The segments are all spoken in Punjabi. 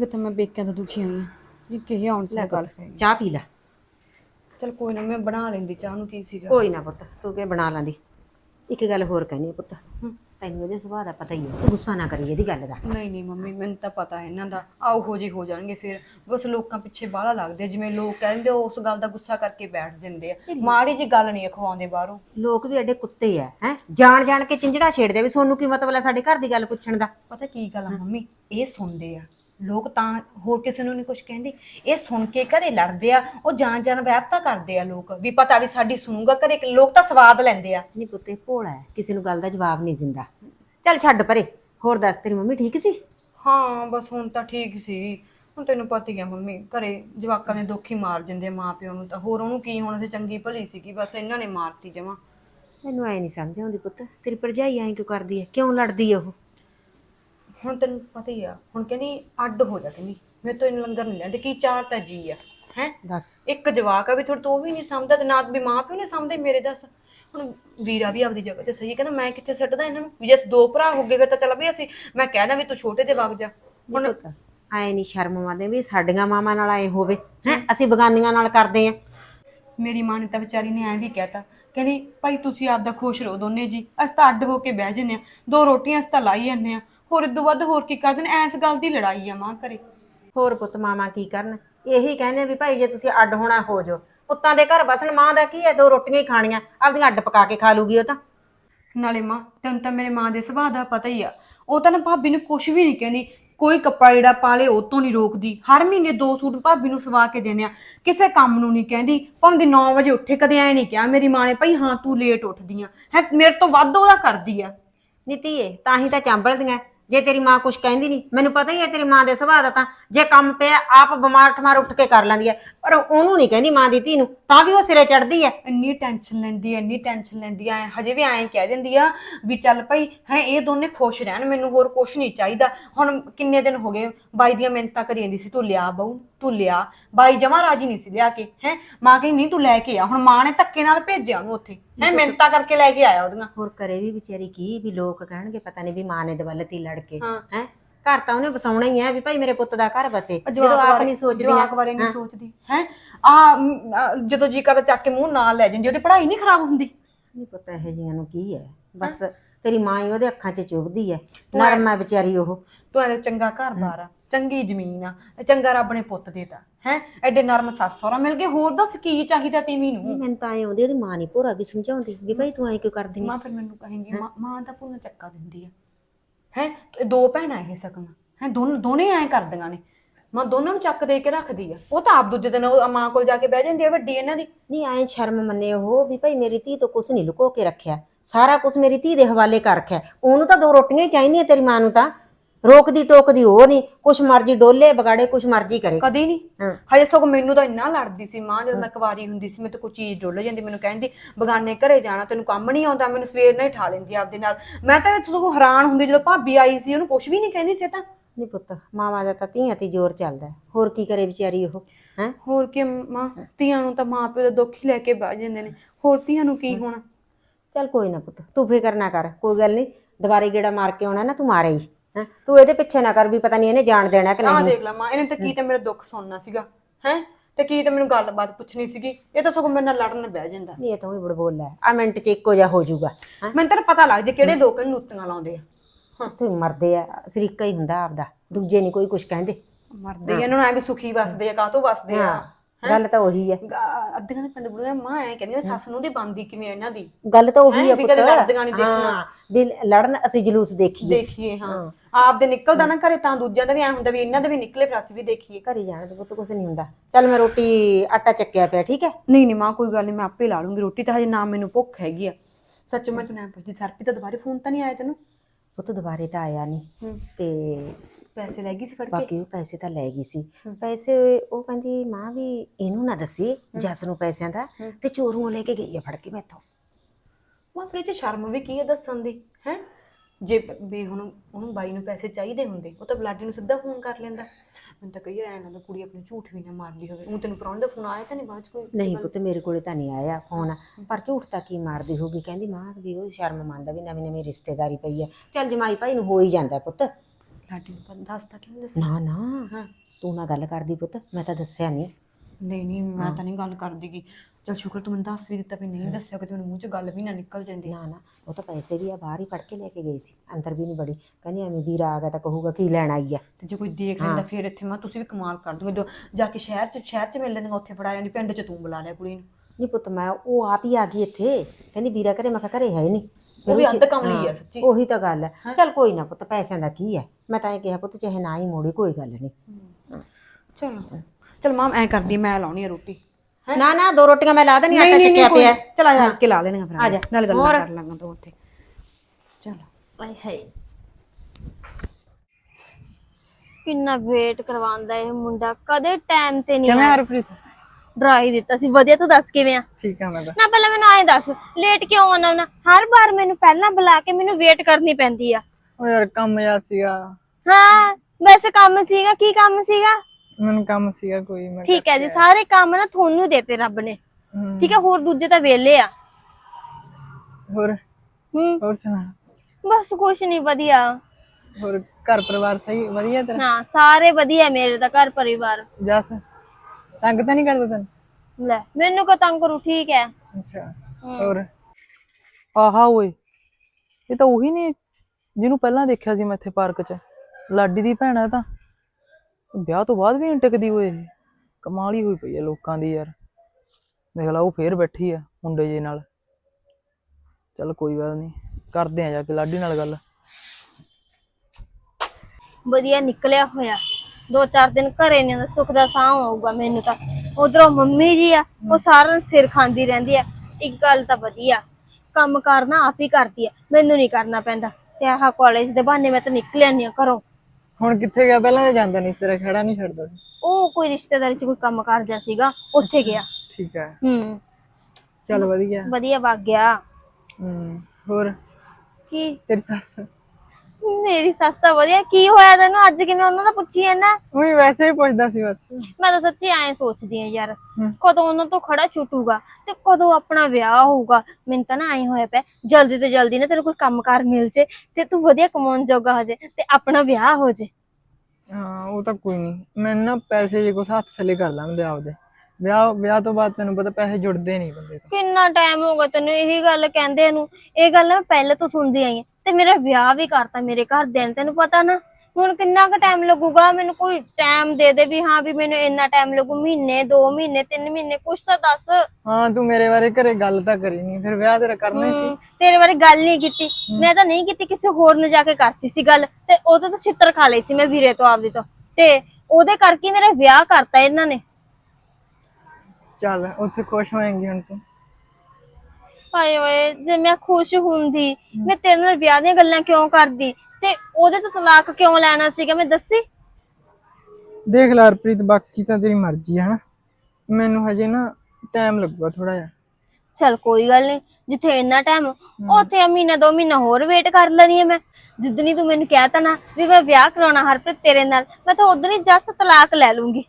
ਕਿਤੇ ਮੈਂ ਬੇਕਿਆਂ ਤੋਂ ਦੁਖੀ ਹੋਈ ਹਾਂ। ਇਹ ਕਿਹੇ ਆਉਣ ਸੀ ਗੱਲ ਚਾਹ ਪੀ ਲੈ। ਚਲ ਕੋਈ ਨਾ ਮੈਂ ਬਣਾ ਲੈਂਦੀ ਚਾਹ ਨੂੰ ਕੀ ਸੀਗਾ? ਕੋਈ ਨਾ ਪੁੱਤ ਤੂੰ ਕਿ ਬਣਾ ਲਾਂਦੀ? ਇੱਕ ਗੱਲ ਹੋਰ ਕਹਿਣੀ ਆ ਪੁੱਤ। ਤੈਨੂੰ ਇਹਦੇ ਸੁਭਾਅ ਦਾ ਪਤਾ ਹੀ ਹੈ ਤੂੰ ਗੁੱਸਾ ਨਾ ਕਰੀ ਇਹਦੀ ਗੱਲ ਦਾ। ਨਹੀਂ ਨਹੀਂ ਮੰਮੀ ਮੈਨੂੰ ਤਾਂ ਪਤਾ ਹੈ ਇਹਨਾਂ ਦਾ। ਆਓ ਹੋ ਜੀ ਹੋ ਜਾਣਗੇ ਫਿਰ। ਬਸ ਲੋਕਾਂ ਪਿੱਛੇ ਬਾਹਲਾ ਲੱਗਦੇ ਆ। ਜਿਵੇਂ ਲੋਕ ਕਹਿੰਦੇ ਉਹ ਉਸ ਗੱਲ ਦਾ ਗੁੱਸਾ ਕਰਕੇ ਬੈਠ ਜਾਂਦੇ ਆ। ਮਾੜੀ ਜੀ ਗੱਲ ਨਹੀਂ ਅਖਵਾਉਂਦੇ ਬਾਹਰੋਂ। ਲੋਕ ਵੀ ਐਡੇ ਕੁੱਤੇ ਆ ਹੈ? ਜਾਣ ਜਾਣ ਕੇ ਚਿੰਜੜਾ ਛੇੜਦੇ ਆ ਵੀ ਸੋਨੂੰ ਕੀ ਮਤਲਬ ਹੈ ਸਾਡੇ ਘਰ ਦੀ ਗੱਲ ਪੁੱਛਣ ਦਾ। ਪਤਾ ਕੀ ਗੱਲ ਆ ਮੰਮੀ? ਇਹ ਸੁਣਦੇ ਆ। ਲੋਕ ਤਾਂ ਹੋਰ ਕਿਸੇ ਨੂੰ ਨਹੀਂ ਕੁਝ ਕਹਿੰਦੇ। ਇਹ ਸੁਣ ਕੇ ਘਰੇ ਲੜਦੇ ਆ ਉਹ ਜਾਣ ਜਾਣ ਵਹਿਬਤਾ ਕਰਦੇ ਆ ਲੋਕ। ਵੀ ਪਤਾ ਵੀ ਸਾਡੀ ਸੁਣੂਗਾ ਘਰੇ ਲੋਕ ਤਾਂ ਸਵਾਦ ਲੈਂਦੇ ਆ। ਨਹੀਂ ਪੁੱਤੇ ਭੋਲਾ ਹੈ ਕਿਸੇ ਨੂੰ ਗੱਲ ਦਾ ਜਵਾਬ ਨਹੀਂ ਦਿੰਦਾ। ਚੱਲ ਛੱਡ ਪਰੇ ਹੋਰ ਦੱਸ ਤੇਰੀ ਮੰਮੀ ਠੀਕ ਸੀ? ਹਾਂ ਬਸ ਹੁਣ ਤਾਂ ਠੀਕ ਸੀ। ਹੁਣ ਤੈਨੂੰ ਪਤਾ ਹੀ ਆ ਮੰਮੀ ਘਰੇ ਜਵਾਕਾਂ ਦੇ ਦੁੱਖ ਹੀ ਮਾਰ ਜਾਂਦੇ ਆ ਮਾਂ ਪਿਓ ਨੂੰ ਤਾਂ। ਹੋਰ ਉਹਨੂੰ ਕੀ ਹੁਣ ਅਸੀਂ ਚੰਗੀ ਭਲੀ ਸੀਗੀ ਬਸ ਇਹਨਾਂ ਨੇ ਮਾਰਤੀ ਜਮਾ। ਮੈਨੂੰ ਐ ਨਹੀਂ ਸਮਝ ਆਉਂਦੀ ਪੁੱਤ ਤੇਰੀ ਭਰਜਾਈ ਐਂ ਕਿਉਂ ਕਰਦੀ ਹੈ ਕਿਉਂ ਲੜਦੀ ਹੈ ਉਹ? ਹੁਣ ਤੈਨੂੰ ਪਤਾ ਹੀ ਆ ਹੁਣ ਕਹਿੰਦੀ ਅੱਡ ਹੋ ਜਾ ਕਹਿੰਦੀ ਮੇਰੇ ਤੋਂ ਇਹਨੂੰ ਲੰਗਰ ਨਹੀਂ ਲੈਂਦੇ ਕੀ ਚਾਰ ਤਾਂ ਜੀ ਆ ਹੈ? ਦੱਸ। ਇੱਕ ਜਵਾਕ ਆ ਵੀ ਥੋੜਾ ਤੂੰ ਵੀ ਨਹੀਂ ਸਮਝਦਾ ਤੇ ਨਾ ਵੀ ਮਾਂ ਪਿਓ ਨੇ ਸਮਝਦੇ ਮੇਰੇ ਦੱਸ। ਹੁਣ ਵੀਰਾ ਵੀ ਆਪਦੀ ਜਗ੍ਹਾ ਤੇ ਸਹੀ ਹੈ ਕਹਿੰਦਾ ਮੈਂ ਕਿੱਥੇ ਸੱਟਦਾ ਇਹਨਾਂ ਨੂੰ? ਵੀ ਜੇ ਅਸੀਂ ਦੋ ਭਰਾ ਹੋ ਗਏ ਫਿਰ ਤਾਂ ਚੱਲ ਵੀ ਅਸੀਂ ਮੈਂ ਕਹਿਦਾ ਵੀ ਤੂੰ ਛੋਟੇ ਦੇ ਵਗ ਜਾ। ਹੁਣ ਐ ਨਹੀਂ ਸ਼ਰਮ ਮਾਰਦੇ ਵੀ ਸਾਡੀਆਂ ਮਾਵਾਂ ਨਾਲ ਐ ਹੋਵੇ ਹੈ? ਅਸੀਂ ਬਗਾਨੀਆਂ ਨਾਲ ਕਰਦੇ ਆ। ਮੇਰੀ ਮਾਂ ਨੇ ਤਾਂ ਵਿਚਾਰੀ ਨੇ ਐਂ ਵੀ ਕਹਿਤਾ ਕਹਿੰਦੀ ਭਾਈ ਤੁਸੀਂ ਆਪਦਾ ਖੁਸ਼ ਰਹੋ ਦੋਨੇ ਜੀ ਅਸੀਂ ਤਾਂ ਅੱਡ ਹੋ ਕੇ ਬਹਿ ਜੰਨੇ ਆ ਦੋ ਰੋਟੀਆਂ ਅਸੀਂ ਤਾਂ ਲਾਈ ਜਾਂਦੇ ਆ ਹੋਰ ਇਦੋਂ ਵੱਧ ਹੋਰ ਕੀ ਕਰਦੇ ਨੇ ਐਸ ਗੱਲ ਦੀ ਲੜਾਈ ਆ ਮਾਂ ਘਰੇ। ਹੋਰ ਪੁੱਤ ਮਾਵਾਂ ਕੀ ਕਰਨ? ਇਹੀ ਕਹਿੰਦੇ ਵੀ ਭਾਈ ਜੇ ਤੁਸੀਂ ਅੱਡ ਹੋਣਾ ਹੋ ਜਾਓ। ਪੁੱਤਾਂ ਦੇ ਘਰ ਬਸਣ ਮਾਂ ਦਾ ਕੀ ਹੈ? ਦੋ ਰੋਟੀਆਂ ਹੀ ਖਾਣੀਆਂ। ਆਪਦੀਆਂ ਅੱਡ ਪਕਾ ਕੇ ਖਾ ਲੂਗੀ ਉਹ ਤਾਂ। ਨਾਲੇ ਮਾਂ ਤੈਨੂੰ ਤਾਂ ਮੇਰੇ ਮਾਂ ਦੇ ਸੁਭਾਅ ਦਾ ਪਤਾ ਹੀ ਆ। ਉਹ ਤਾਂ ਨਾ ਭਾਬੀ ਨੂੰ ਕੁਝ ਵੀ ਨਹੀਂ ਕਹਿੰਦੀ। ਕੋਈ ਕੱਪੜਾ ਜਿਹੜਾ ਪਾ ਲੇ ਉਹ ਤੋਂ ਨਹੀਂ ਰੋਕਦੀ। ਹਰ ਮਹੀਨੇ ਦੋ ਸੂਟ ਭਾਬੀ ਨੂੰ ਸਵਾ ਕੇ ਦੇਣੇ ਆ। ਕਿਸੇ ਕੰਮ ਨੂੰ ਨਹੀਂ ਕਹਿੰਦੀ। ਭਾਵੇਂ ਦੀ 9 ਵਜੇ ਉੱਠੇ ਕਦੇ ਐ ਨਹੀਂ ਕਿਹਾ ਮੇਰੀ ਮਾਂ ਨੇ ਭਈ ਹਾਂ ਤੂੰ ਲੇਟ ਉੱਠਦੀ ਆ। ਹੈ ਮੇਰੇ ਤੋਂ ਵੱਧ ਉਹਦਾ ਕਰਦੀ ਆ। ਨੀਤੀਏ ਤਾਂ ਹੀ ਤਾਂ ਚਾਂਬਲਦੀਆਂ ਜੇ ਤੇਰੀ ਮਾਂ ਕੁਝ ਕਹਿੰਦੀ ਨਹੀਂ ਮੈਨੂੰ ਪਤਾ ਹੀ ਹੈ ਤੇਰੀ ਮਾਂ ਦੇ ਸੁਭਾਅ ਦਾ ਤਾਂ, ਜੇ ਕੰਮ ਪਿਆ, ਆਪ ਬਿਮਾਰ ਠਮਾਰ ਉੱਠ ਕੇ ਕਰ ਲੈਂਦੀ ਹੈ। ਪਰ ਉਹਨੂੰ ਨਹੀਂ ਕਹਿੰਦੀ ਮਾਂ ਦੀ ਧੀ ਨੂੰ, ਤਾਂ ਵੀ ਉਹ ਸਿਰੇ ਚੜਦੀ ਹੈ। ਇੰਨੀ ਟੈਨਸ਼ਨ ਲੈਂਦੀ ਐ ਇੰਨੀ ਟੈਨਸ਼ਨ ਲੈਂਦੀ ਐ ਹਜੇ ਵੀ ਐਂ ਕਹਿ ਦਿੰਦੀ ਆ ਵੀ ਚੱਲ ਭਾਈ, ਹੈ, ਇਹ ਦੋਨੇ ਖੁਸ਼ ਰਹਿਣ, ਮੈਨੂੰ ਹੋਰ ਕੁਝ ਨਹੀਂ ਚਾਹੀਦਾ। ਹੁਣ ਕਿੰਨੇ ਦਿਨ ਹੋ ਗਏ, ਬਾਈ ਦੀਆਂ ਮਿਹਨਤਾਂ ਕਰੀ ਜਾਂਦੀ ਸੀ, ਤੂੰ ਲਿਆ ਬਹੂ ਤੂੰ ਲਿਆ ਬਾਈ ਜਮਾ ਰਾਜੀ ਨਹੀਂ ਸੀ ਲਿਆ ਕੇ ਹੈ? ਮਾਂ ਕਹਿੰਦੀ ਨਹੀਂ ਤੂੰ ਲੈ ਕੇ ਆ। ਹੁਣ ਮਾਂ ਨੇ ਧੱਕੇ ਨਾਲ ਭੇਜਿਆ ਉਹਨੂੰ ਉੱਥੇ। ਹੈ? ਮਿੰਤਾਂ ਕਰਕੇ ਲੈ ਕੇ ਆਇਆ ਉਹਦੀਆਂ। ਹੋਰ ਕਰੇ ਵੀ ਵਿਚਾਰੀ ਕੀ ਵੀ ਲੋਕ ਕਹਿਣਗੇ ਪਤਾ ਨਹੀਂ ਵੀ ਮਾਂ ਨੇ ਦਵਲਤੀ ਲੜ ਕੇ ਹਾਂ। ਘਰ ਤਾਂ ਉਹਨੇ ਵਸਾਉਣਾ ਹੀ ਹੈ ਵੀ ਭਾਈ ਮੇਰੇ ਪੁੱਤ ਦਾ ਘਰ ਵਸੇ। ਜਦੋਂ ਆਪ ਬਾਰੇ- ਨਹੀਂ ਸੋਚਦੀ ਜਵਾਕ ਬਾਰੇ ਨਹੀਂ ਸੋਚਦੀ। ਹੈ? ਆ ਜਦੋਂ ਜੀ ਕਰਦਾ ਚੱਕ ਕੇ ਮੂੰਹ ਨਾਲ ਲੈ ਜਾਂਦੀ ਉਹਦੀ ਪੜ੍ਹਾਈ ਨਹੀਂ ਖਰਾਬ ਹੁੰਦੀ। ਨਹੀਂ ਪਤਾ ਇਹ ਜੀਆਂ ਨੂੰ ਕੀ ਹੈ? ਬਸ ਤੇਰੀ ਮਾਂ ਹੀ ਉਹਦੇ ਅੱਖਾਂ 'ਚ ਚੁਭਦੀ ਹੈ। ਨਰਮ ਹੈ ਵਿਚਾਰੀ ਉਹ। ਤੂੰ ਚੰਗਾ ਘਰ-ਬਾਰ ਆ। ਚੰਗੀ ਜ਼ਮੀਨ ਆ ਚੰਗਾ ਰੱਬ ਨੇ ਪੁੱਤ ਦੇਤਾ ਹੈ? ਐਡੇ ਨਰਮ ਸੱਸ ਸਹੁਰਾ ਮਿਲ ਗਏ ਹੋਰ ਦੱਸ ਕੀ ਚਾਹੀਦਾ ਤੀਵੀਂ ਨੂੰ? ਮੈਨੂੰ ਤਾਂ ਐ ਆਉਂਦੀ ਉਹਦੀ ਮਾਂ ਨਹੀਂ ਭੋਰਾ ਵੀ ਸਮਝਾਉਂਦੀ ਵੀ ਭਾਈ ਤੂੰ ਐ ਕਿਉਂ ਕਰਦੀ ਮਾਂ ਫਿਰ ਮੈਨੂੰ ਕਹੇਂਗੀ ਮਾਂ- ਮਾਂ ਤਾਂ ਪੂਰਾ ਚੱਕਾ ਦਿੰਦੀ ਆ। ਹੈ? ਦੋ ਭੈਣਾਂ ਇਹ ਸਕਣ ਹੈ? ਦੋਨ ਦੋਨੇ ਐਂ ਕਰਦੀਆਂ ਨੇ। ਮਾਂ ਦੋਨਾਂ ਨੂੰ ਚੱਕ ਦੇ ਕੇ ਰੱਖਦੀ ਆ। ਉਹ ਤਾਂ ਆਪ ਦੂਜੇ ਦਿਨ ਉਹ ਮਾਂ ਕੋਲ ਜਾ ਕੇ ਬਹਿ ਜਾਂਦੀ ਆ ਵੱਡੀ ਇਹਨਾਂ ਦੀ। ਨਹੀਂ ਐ ਸ਼ਰਮ ਮੰਨੇ ਉਹ ਵੀ ਭਾਈ ਮੇਰੀ ਧੀ ਤੋਂ ਕੁਝ ਨਹੀਂ ਲੁਕੋ ਕੇ ਰੱਖਿਆ। ਸਾਰਾ ਕੁਝ ਮੇਰੀ ਧੀ ਦੇ ਹਵਾਲੇ ਕਰ ਰੱਖਿਆ। ਉਹਨੂੰ ਤਾਂ ਦੋ ਰੋਟੀਆਂ ਹੀ ਚਾਹੀਦੀਆਂ ਤੇਰੀ ਮਾਂ ਨੂੰ ਤਾਂ। ਰੋਕਦੀ ਟੋਕਦੀ ਉਹ ਨਹੀਂ ਕੁਛ ਮਰਜ਼ੀ ਡੋਲੇ ਬਗਾੜੇ ਕੁਛ ਮਰਜ਼ੀ ਕਰੇ। ਕਦੀ ਨਹੀਂ। ਹਜੇ ਸਗੋਂ ਮੈਨੂੰ ਤਾਂ ਇੰਨਾ ਲੜਦੀ ਸੀ ਮਾਂ ਜਦੋਂ ਮੈਂ ਕੁਵਾਰੀ ਹੁੰਦੀ ਸੀ ਮੈਂ ਤਾਂ ਕੋਈ ਚੀਜ਼ ਡੁੱਲ ਜਾਂਦੀ ਮੈਨੂੰ ਕਹਿੰਦੀ ਬਗਾਨੇ ਘਰੇ ਜਾਣਾ ਤੈਨੂੰ ਕੰਮ ਨਹੀਂ ਆਉਂਦਾ ਮੈਨੂੰ ਸਵੇਰ ਨਾਲ ਹੀ ਠਾ ਲੈਂਦੀ ਆਪਦੇ ਨਾਲ। ਮੈਂ ਤਾਂ ਸਗੋਂ ਹੈਰਾਨ ਹੁੰਦੀ ਜਦੋਂ ਭਾਬੀ ਆਈ ਸੀ ਉਹਨੂੰ ਕੁਝ ਵੀ ਨਹੀਂ ਕਹਿੰਦੀ ਸੀ ਤਾਂ। ਨਹੀਂ ਪੁੱਤ ਮਾਵਾਂ ਦਾ ਤਾਂ ਧੀਆਂ ਤੇ ਜ਼ੋਰ ਚੱਲਦਾ। ਹੋਰ ਕੀ ਕਰੇ ਵਿਚਾਰੀ ਉਹ ਹੈ? ਹੋਰ ਕੀ ਮਾਂ ਧੀਆਂ ਨੂੰ ਤਾਂ ਮਾਂ ਪਿਓ ਦਾ ਦੁੱਖ ਹੀ ਲੈ ਕੇ ਬਹਿ ਜਾਂਦੇ ਨੇ। ਹੋਰ ਧੀਆਂ ਨੂੰ ਕੀ ਹੋਣਾ? ਚੱਲ ਕੋਈ ਨਾ ਪੁੱਤ ਤੂੰ ਫਿਕਰ ਨਾ ਕਰ ਕੋਈ ਗੱਲ ਨਹੀਂ ਦੁਬਾਰੇ ਗੇੜਾ ਮਾਰ ਕੇ ਆਉਣਾ ਨਾ ਤੂੰ ਮਾਰੇ ਹੀ ਹੈਂ। ਤੂੰ ਇਹਦੇ ਪਿੱਛੇ ਨਾ ਕਰ ਵੀ ਪਤਾ ਨਹੀਂ ਇਹਨੇ ਜਾਣ ਦੇਣਾ ਕਿ ਆਹ ਨਹੀਂ। ਦੇਖ ਲੈ ਮਾਂ ਇਹਨੇ ਤਾਂ ਕੀ ਤੇ ਮੇਰੇ ਦੁੱਖ ਸੁਣਨਾ ਸੀਗਾ ਹੈ? ਤੇ ਕੀ ਤੇ ਮੈਨੂੰ ਗੱਲਬਾਤ ਪੁੱਛਣੀ ਸੀਗੀ? ਇਹ ਤਾਂ ਸਗੋਂ ਮੇਰੇ ਨਾਲ ਲੜਨ ਬਹਿ ਜਾਂਦਾ। ਨਹੀਂ ਇਹ ਤਾਂ ਵੀ ਬੜਬੋਲ ਹੈ। ਆ ਮਿੰਟ ਚ ਇੱਕੋ ਜਿਹਾ ਹੋ ਜਾਊਗਾ ਮੈਨੂੰ ਤਾਂ ਪਤਾ ਲੱਗ ਜੇ ਕਿਹੜੇ ਲੋਕ ਇਹਨੂੰ ਲੁੱਤੀਆਂ ਲਾਉਂਦੇ ਆ। ਤੂੰ ਮਰਦੇ ਆ ਸਰੀਕਾ ਹੀ ਹੁੰਦਾ ਆਪਦਾ। ਦੂਜੇ ਨਹੀਂ ਕੋਈ ਕੁਝ ਕਹਿੰਦੇ। ਮਰਦੇ ਆ, ਇਹਨਾਂ ਨੂੰ ਐ ਵੀ ਸੁਖੀ ਵਸਦੇ ਆ ਕਾਹਤੋਂ ਵਸਦੇ ਆ? ਗੱਲ ਤਾਂ ਉਹੀ ਹੈ। ਗਾ- ਅੱਧੀਆਂ ਦੇ ਪਿੰਡ ਬੁੜੀਆਂ ਮਾਂ ਐ ਕਹਿੰਦੀ ਸੱਸ ਨੂੰ ਦੀ ਬੰਦੀ ਕਿਵੇਂ ਆ ਇਹਨਾਂ ਦੀ। ਗੱਲ ਤਾਂ ਉਹੀ ਹੈਂ, ਹੈ ਵੀ ਪੁੱਤ। ਕਦੇ ਲੜਦੀਆਂ ਨੀ ਦੇਖੀਆਂ। ਹਾਂ, ਵੀ ਲੜਨ ਅਸੀਂ ਜਲੂਸ ਦੇਖੀਏ। ਦੇਖੀਏ ਹਾਂ। ਆਪ ਦੇ ਨਿਕਲਦਾ ਨਾ ਘਰੇ ਤਾਂ ਦੂਜਿਆਂ ਦਾ ਵੀ ਐ ਹੁੰਦਾ ਵੀ ਇਹਨਾਂ ਦੇ ਵੀ ਨਿਕਲੇ ਫਿਰ ਅਸੀਂ ਵੀ ਦੇਖੀਏ। ਘਰੇ ਜਾਣ ਦੇ ਪੁੱਤ ਕੁਝ ਨਹੀਂ ਹੁੰਦਾ। ਚੱਲ ਮੈਂ ਰੋਟੀ ਆਟਾ ਚੱਕਿਆ ਪਿਆ ਠੀਕ ਹੈ? ਨਹੀਂ ਨਹੀਂ ਮਾਂ ਕੋਈ ਗੱਲ ਨਹੀਂ ਮੈਂ ਆਪੇ ਲਾ ਲੂੰਗੀ ਰੋਟੀ ਤਾਂ ਹਜੇ ਨਾ ਮੈਨੂੰ ਭੁੱਖ ਹੈਗੀ ਆ। ਸੱਚ ਮੈਂ ਤੈਨੂੰ ਐ ਪੁੱਛਦੀ ਸਰਪੀ ਤਾਂ ਦੁਬਾਰੇ ਫੋਨ ਤਾਂ ਨਹੀਂ ਆਇਆ ਤੈਨੂੰ? ਪੁੱਤ ਦੁਬਾਰੇ ਤਾਂ ਆਇਆ ਨਹੀਂ ਤੇ ਪੈਸੇ ਲੈ ਗਈ ਸੀ ਫੜ ਕੇ? ਬਾਕੀ ਉਹ ਪੈਸੇ ਤਾਂ ਲੈ ਗਈ ਸੀ। ਪੈਸੇ ਉਹ ਕਹਿੰਦੀ ਮਾਂ ਵੀ ਇਹਨੂੰ ਨਾ ਦੱਸੀ ਜੱਸ ਨੂੰ ਪੈਸਿਆਂ ਦਾ ਤੇ ਚੋਰੂ ਲੈ ਕੇ ਗਈ ਆ ਫੜ ਕੇ ਮੈਥੋਂ। ਮਾਂ ਫਿਰ ਇਹ 'ਚ ਸ਼ਰਮ ਵੀ ਕੀ ਹੈ ਦੱਸਣ ਦੀ ਹੈ? ਜੇ ਪ- ਵੀ ਹੁਣ ਉਹਨੂੰ ਬਾਈ ਨੂੰ ਪੈਸੇ ਚਾਹੀਦੇ ਹੁੰਦੇ ਉਹ ਤਾਂ ਬਲਾਡੀ ਨੂੰ ਸਿੱਧਾ ਫੋਨ ਕਰ ਲੈਂਦਾ। ਮੈਨੂੰ ਤਾਂ ਕਈ ਰਹਿਣ ਦਾ ਕੁੜੀ ਆਪਣੀ ਝੂਠ ਵੀ ਨਾ ਮਾਰਦੀ ਹੋਵੇ। ਉਹ ਤੈਨੂੰ ਪਰਾਉਣ ਦਾ ਫੋਨ ਆਇਆ ਤਾਂ ਨਹੀਂ ਬਾਅਦ ਚ ਕੋਈ ਨਹੀਂ ਪੁੱਤ ਮੇਰੇ ਕੋਲੇ ਤਾਂ ਨਹੀਂ ਆਇਆ ਫੋਨ। ਪਰ ਝੂਠ ਤਾਂ ਕੀ ਮਾਰਦੀ ਹੋਗੀ ਕਹਿੰਦੀ ਮਾਂ ਵੀ ਉਹ ਸ਼ਰਮ ਮੰਨਦਾ ਵੀ ਨਵੀਂ ਨਵੀਂ ਰਿਸ਼ਤੇਦਾਰੀ ਪਈ ਹੈ ਚੱਲ ਜਮਾਈ ਭਾਈ ਨੂੰ ਹੋ ਹੀ ਜਾਂਦਾ ਪੁੱਤ। ਲਾਡੀ ਨੂੰ ਦੱਸਦਾ ਕਿਉਂ ਦੱਸ ਨਾ ਨਾ। ਹਾਂ। ਤੂੰ ਨਾ ਗੱਲ ਕਰਦੀ ਪੁੱਤ ਮੈਂ ਤਾਂ ਦੱਸਿਆ ਨਹੀਂ ਨਹੀਂ ਨਹੀਂ ਮੈਂ ਤਾਂ ਨਹੀਂ ਗੱਲ ਕਰਦੀ ਗੀ। ਚਲ ਸ਼ੁਕਰ ਤੂੰ ਮੈਨੂੰ ਦੱਸ ਵੀ ਦਿੱਤਾ ਵੀ ਨਹੀਂ ਦੱਸਿਆ ਕਿ ਤੈਨੂੰ ਮੂੰਹ ਚ ਗੱਲ ਵੀ ਨਾ ਨਿਕਲ ਜਾਂਦੀ। ਨਾ ਨਾ। ਉਹ ਤਾਂ ਪੈਸੇ ਵੀ ਆ ਬਾਹਰ ਹੀ ਫੜ ਕੇ ਲੈ ਕੇ ਗਈ ਸੀ। ਅੰਦਰ ਵੀ ਨਹੀਂ ਬੜੀ ਕਹਿੰਦੀ ਐਵੇਂ ਵੀਰਾ ਆ ਗਿਆ ਤਾਂ ਕਹੂਗਾ ਕੀ ਲੈਣ ਆਈ ਆ। ਤੇ ਜੇ ਕੋਈ ਦੇਖ ਲੈਂਦਾ ਫਿਰ ਇੱਥੇ ਮੈਂ ਤੁਸੀਂ ਵੀ ਕਮਾਲ ਕਰ ਦੋਗੇ ਜੋ ਜਾ ਕੇ ਸ਼ਹਿਰ ਚ ਸ਼ਹਿਰ ਚ ਮਿਲ ਲੈਂਦੀਆਂ ਉੱਥੇ ਫੜਾ ਜਾਂਦੀ ਪਿੰਡ ਚ ਤੂੰ ਬੁਲਾ ਲਿਆ ਕੁੜੀ ਨੂੰ। ਨਹੀਂ ਪੁੱਤ ਮੈਂ ਉਹ ਆਪ ਹੀ ਆ ਗਈ ਇੱਥੇ। ਕਹਿੰਦੀ ਵੀਰਾ ਘਰੇ ਮੈਂ ਕਿਹਾ ਘਰੇ ਹੈ ਹੀ ਨਹੀਂ ਉਹ ਵੀ ਅੱਧ ਕੰਮ ਲਈ ਹਾਂ, ਆ ਸੱਚੀ। ਉਹੀ ਤਾਂ ਗੱਲ ਹੈ। ਚੱਲ ਕੋਈ ਨਾ ਪੁੱਤ ਪੈਸਿਆਂ ਦਾ ਕੀ ਹੈ? ਮੈਂ ਤਾਂ ਇਹ ਕਿਹਾ ਪੁੱਤ ਚਾਹੇ ਨਾ ਹੀ ਮੋੜੀ ਕੋਈ ਗੱਲ ਨਹੀਂ। ਚਲੋ। ਚਲ ਮਾਮ ਐ ਕਰਦੀ ਮੈਂ ਲਾਉਣੀ ਆ ਰੋਟੀ। ਨਾ ਨਾ ਦੋ ਰੋਟੀਆਂ ਮੈਂ ਲਾ ਦੇਣੀ ਆਟਾ ਚੱਕਿਆ ਨਹੀਂ ਪਿਆ। ਚਲ ਆ ਜਾ। ਕੇ ਲਾ ਲੈਣੀਆਂ ਫਿਰ ਆ ਜਾ। ਨਾਲ ਗੱਲਾਂ ਕਰ ਲਾਂਗਾ ਦੋ ਉੱਥੇ। ਚਲੋ। ਆਏ ਹਾਏ। ਕਿੰਨਾ ਵੇਟ ਕਰਵਾਉਂਦਾ ਇਹ ਮੁੰਡਾ ਕਦੇ ਟਾਈਮ ਤੇ ਨਹੀਂ ਕਿਵੇਂ ਹਰਪ੍ਰੀਤ? ਡਰਾ ਹੀ ਦਿੱਤਾ ਸੀ। ਵਧੀਆ ਤੂੰ ਦੱਸ ਕਿਵੇਂ ਆ? ਠੀਕ ਆ ਮੈਂ ਤਾਂ ਨਾ ਪਹਿਲਾਂ ਮੈਨੂੰ ਐਂ ਦੱਸ ਲੇਟ ਕਿਉਂ ਆਉਣਾ ਨਾ ਹਰ ਵਾਰ ਮੈਨੂੰ ਪਹਿਲਾਂ ਬੁਲਾ ਕੇ ਮੈਨੂੰ ਵੇਟ ਕਰਨੀ ਪੈਂਦੀ ਆ। ਉਹ ਯਾਰ ਕੰਮ ਜਾ ਸੀਗਾ। ਹਾਂ ਵੈਸੇ ਕੰਮ ਸੀਗਾ ਕੀ ਕੰਮ ਸੀਗਾ? ਮੈਨੂੰ ਕੰਮ ਸੀਗਾ ਕੋਈ ਮੈਂ ਠੀਕ ਹੈ ਜੀ ਸਾਰੇ ਕੰਮ ਨਾ ਤੁਹਾਨੂੰ ਦੇਤੇ ਰੱਬ ਨੇ। ਹਮ, ਠੀਕ ਹੈ ਹੋਰ ਦੂਜੇ ਤਾਂ ਵਿਹਲੇ ਆ। ਹੋਰ? ਹੂੰ। ਹੋਰ ਸੁਣਾ? ਬਸ ਕੁਛ ਨਹੀਂ ਵਧੀਆ। ਹੋਰ ਘਰ ਪਰਿਵਾਰ ਸਹੀ ਵਧੀਆ ਤੇਰਾ? ਹਾਂ ਸਾਰੇ ਵਧੀਆ ਮੇਰੇ ਤਾਂ ਘਰ ਪਰਿਵਾਰ। ਜਸ? ਤੰਗ ਤਾਂ ਨਹੀਂ ਕਰਦਾ ਤੈਨੂੰ? ਲੈ ਮੈਨੂੰ ਕੋ ਤੰਗ ਕਰੂ? ਠੀਕ ਹੈ। ਅੱਛਾ ਹੋਰ? ਆਹਾ ਓਏ ਇਹ ਤਾਂ ਉਹੀ ਨਹੀਂ ਜਿਹਨੂੰ ਪਹਿਲਾਂ ਦੇਖਿਆ ਸੀ ਮੈਂ ਇੱਥੇ ਪਾਰਕ 'ਚ। ਲਾਡੀ ਦੀ ਭੈਣ ਹੈ ਤਾਂ। ਵਿਆਹ ਤੋਂ ਬਾਅਦ ਵੀ ਨੀ ਟਿਕਦੀ ਓਏ ਇਹ। ਕਮਾਲ ਹੀ ਹੋਈ ਪਈ ਹੈ ਲੋਕਾਂ ਦੀ ਯਾਰ। ਦੇਖ ਲਾ ਉਹ ਫੇਰ ਬੈਠੀ ਆ ਮੁੰਡੇ ਜੇ ਨਾਲ। ਚੱਲ ਕੋਈ ਗੱਲ ਨਹੀਂ ਕਰਦੇ ਆ ਜਾ ਕੇ ਲਾਡੀ ਨਾਲ ਗੱਲ। ਵਧੀਆ ਨਿਕਲਿਆ ਹੋਇਆ। ਦੋ ਚਾਰ ਦਿਨ ਘਰੇ ਨਹੀਂ ਹੁੰਦਾ ਸੁੱਖ ਦਾ ਸਾਹ ਆਊਗਾ ਮੈਨੂੰ ਤਾਂ। ਉਧਰੋਂ ਮੰਮੀ ਜੀ ਆ ਉਹ ਸਾਰਾ ਸਿਰ ਖਾਂਦੀ ਰਹਿੰਦੀ ਆ। ਇੱਕ ਗੱਲ ਤਾਂ ਵਧੀਆ ਕੰਮ ਕਰਨਾ ਆਪ ਹੀ ਕਰਦੀ ਆ ਮੈਨੂੰ ਨਹੀਂ ਕਰਨਾ ਪੈਂਦਾ। ਤੇ ਆਹ ਕਾਲਜ ਦੇ ਬਹਾਨੇ ਮੈਂ ਤਾਂ ਨਿਕਲਿਆ ਨਹੀਂ ਘਰੋਂ। ਹੁਣ ਕਿੱਥੇ ਗਿਆ? ਪਹਿਲਾਂ ਤਾਂ ਜਾਂਦਾ ਨਹੀਂ ਤੇਰਾ ਖੜਾ ਨਹੀਂ ਛੱਡਦਾ ਸੀ। ਉਹ ਕੋਈ ਰਿਸ਼ਤੇਦਾਰੀ ਚ ਕੋਈ ਕੰਮ ਕਰ ਜਾ ਸੀਗਾ ਉੱਥੇ ਗਿਆ। ਠੀਕ ਹੈ ਹੂੰ। ਚੱਲ ਵਧੀਆ। ਵਧੀਆ ਵਗ ਗਿਆ। ਹੂੰ ਹੋਰ? ਕੀ? ਤੇਰੀ ਸੱਸ? ਮੇਰੀ ਸੱਸ ਤਾਂ ਵਧੀਆ। ਕੀ ਹੋਇਆ ਤੈਨੂੰ? ਅੱਜ ਕਿਵੇਂ ਉਹਨਾਂ ਦਾ ਪੁੱਛੀ ਜਾਂਦਾ? ਉਹੀ ਵੈਸੇ ਹੀ ਪੁੱਛਦਾ ਸੀ ਬਸ। ਮੈਂ ਤਾਂ ਸੱਚੀ ਐਂ ਸੋਚਦੀ ਆ ਯਾਰ ਹਮ। ਕਦੋਂ ਉਹਨਾਂ ਤੋਂ ਖੜਾ ਛੁੱਟੂਗਾ ਤੇ ਕਦੋਂ ਆਪਣਾ ਵਿਆਹ ਹੋਊਗਾ। ਮੈਨੂੰ ਤਾਂ ਨਾ ਐਂ ਹੋਇਆ ਪਿਆ ਜਲਦੀ ਤੋਂ ਜਲਦੀ ਨਾ ਤੇਰੇ ਕੋਈ ਕੰਮਕਾਰ ਮਿਲ ਜੇ ਤੇ ਤੂੰ ਵਧੀਆ ਕਮਾਉਣ ਜੋਗਾ ਹੋ ਜੇ ਤੇ ਆਪਣਾ ਵਿਆਹ ਹੋ ਜੇ। ਹਾਂ ਉਹ ਤਾਂ ਕੋਈ ਨਹੀਂ ਮੈਂ ਨਾ ਪੈਸੇ ਜੇ ਕੁਛ ਹੱਥ ਥੱਲੇ ਕਰ ਲਾਂਦੇ ਆਪਦੇ। ਵਿਆਹ ਵਿਆਹ ਤੋਂ ਬਾਅਦ ਤੈਨੂੰ ਪਤਾ ਪੈਸੇ ਜੁੜਦੇ ਨਹੀਂ ਬੰਦੇ ਤੋਂ। ਕਿੰਨਾ ਟਾਈਮ ਹੋ ਗਿਆ ਤੈਨੂੰ ਇਹੀ ਗੱਲ ਕਹਿੰਦੇ ਨੂੰ। ਇਹ ਗੱਲ ਮੈਂ ਪਹਿਲੇ ਤੋਂ ਸੁਣਦੀ ਆਈ ਹਾਂ ਤੇ ਮੇਰਾ ਵਿਆਹ ਵੀ ਕਰਤਾ ਮੇਰੇ ਘਰਦਿਆਂ ਨੇ ਤੈਨੂੰ ਪਤਾ ਨਾ। ਹੁਣ ਕਿੰਨਾ ਕੁ ਟਾਈਮ ਲੱਗੂਗਾ? ਮੈਨੂੰ ਕੋਈ ਟਾਈਮ ਦੇ ਦੇ ਵੀ ਹਾਂ ਵੀ ਮੈਨੂੰ ਇੰਨਾ ਟਾਈਮ ਲੱਗੂ। ਮਹੀਨੇ 2 ਮਹੀਨੇ 3 ਮਹੀਨੇ ਕੁਛ ਤਾਂ ਦੱਸ। ਹਾਂ ਤੂੰ ਮੇਰੇ ਬਾਰੇ ਘਰੇ ਗੱਲ ਤਾਂ ਕਰੀ ਨਹੀਂ ਫਿਰ ਵਿਆਹ ਤੇਰਾ ਕਰਨਾ ਹੀ ਸੀ। ਹਮ, ਤੇਰੇ ਬਾਰੇ ਗੱਲ ਨਹੀਂ ਕੀਤੀ। ਮੈਂ ਤਾਂ ਨਹੀਂ ਕੀਤੀ ਕਿਸੇ ਹੋਰ ਨੂੰ ਜਾ ਕੇ ਕਰਤੀ ਸੀ ਗੱਲ। ਤੇ ਉਹਦੇ ਤੋਂ ਛਿੱਤਰ ਖਾ ਲਈ ਸੀ ਮੈਂ ਵੀਰੇ ਤੋਂ ਆਪਦੀ ਤੋਂ। ਤੇ ਉਹਦੇ ਕਰਕੇ ਹੀ ਮੇਰਾ ਵਿਆਹ ਕਰਤਾ ਇਹਨਾਂ ਨੇ। ਚੱਲ ਉੱਥੇ ਖੁਸ਼ ਹੋਏਂਗੀ ਹੁਣ ਤੂੰ। ਹਾਏ ਓਏ ਜੇ ਮੈਂ ਖੁਸ਼ ਹੁੰਦੀ ਮੈਂ ਤੇਰੇ ਨਾਲ ਵਿਆਹ ਦੀਆਂ ਗੱਲਾਂ ਕਿਉਂ ਕਰਦੀ? ਤੇ ਉਹਦੇ ਤੋਂ ਤਲਾਕ ਕਿਉਂ ਲੈਣਾ ਸੀਗਾ ਮੈਂ ਦੱਸੀ? ਦੇਖ ਲੈ ਹਰਪ੍ਰੀਤ ਬਾਕੀ ਤਾਂ ਤੇਰੀ ਮਰਜ਼ੀ ਹੈ ਨਾ ਮੈਨੂੰ ਹਜੇ ਨਾ ਟਾਈਮ ਲੱਗੂਗਾ ਥੋੜਾ ਜਿਹਾ। ਚਲ ਕੋਈ ਗੱਲ ਨਹੀਂ ਜਿੱਥੇ ਇੰਨਾ ਟਾਈਮ ਉੱਥੇ ਆ ਮਹੀਨਾ ਦੋ ਮਹੀਨਾ ਹੋਰ ਵੇਟ ਕਰ ਲੈਣੀ ਹੈ ਮੈਂ। ਜਿੱਦਣੀ ਤੂੰ ਮੈਨੂੰ ਕਹਿਤਾ ਨਾ ਵੀ ਮੈਂ ਵਿਆਹ ਕਰਾਉਣਾ ਹਰਪ੍ਰੀਤ ਤੇਰੇ ਨਾਲ ਮੈਂ ਤਾਂ ਉਦੋਂ ਹੀ ਜਸਟ ਤਲਾਕ ਲੈ ਲੂੰਗੀ।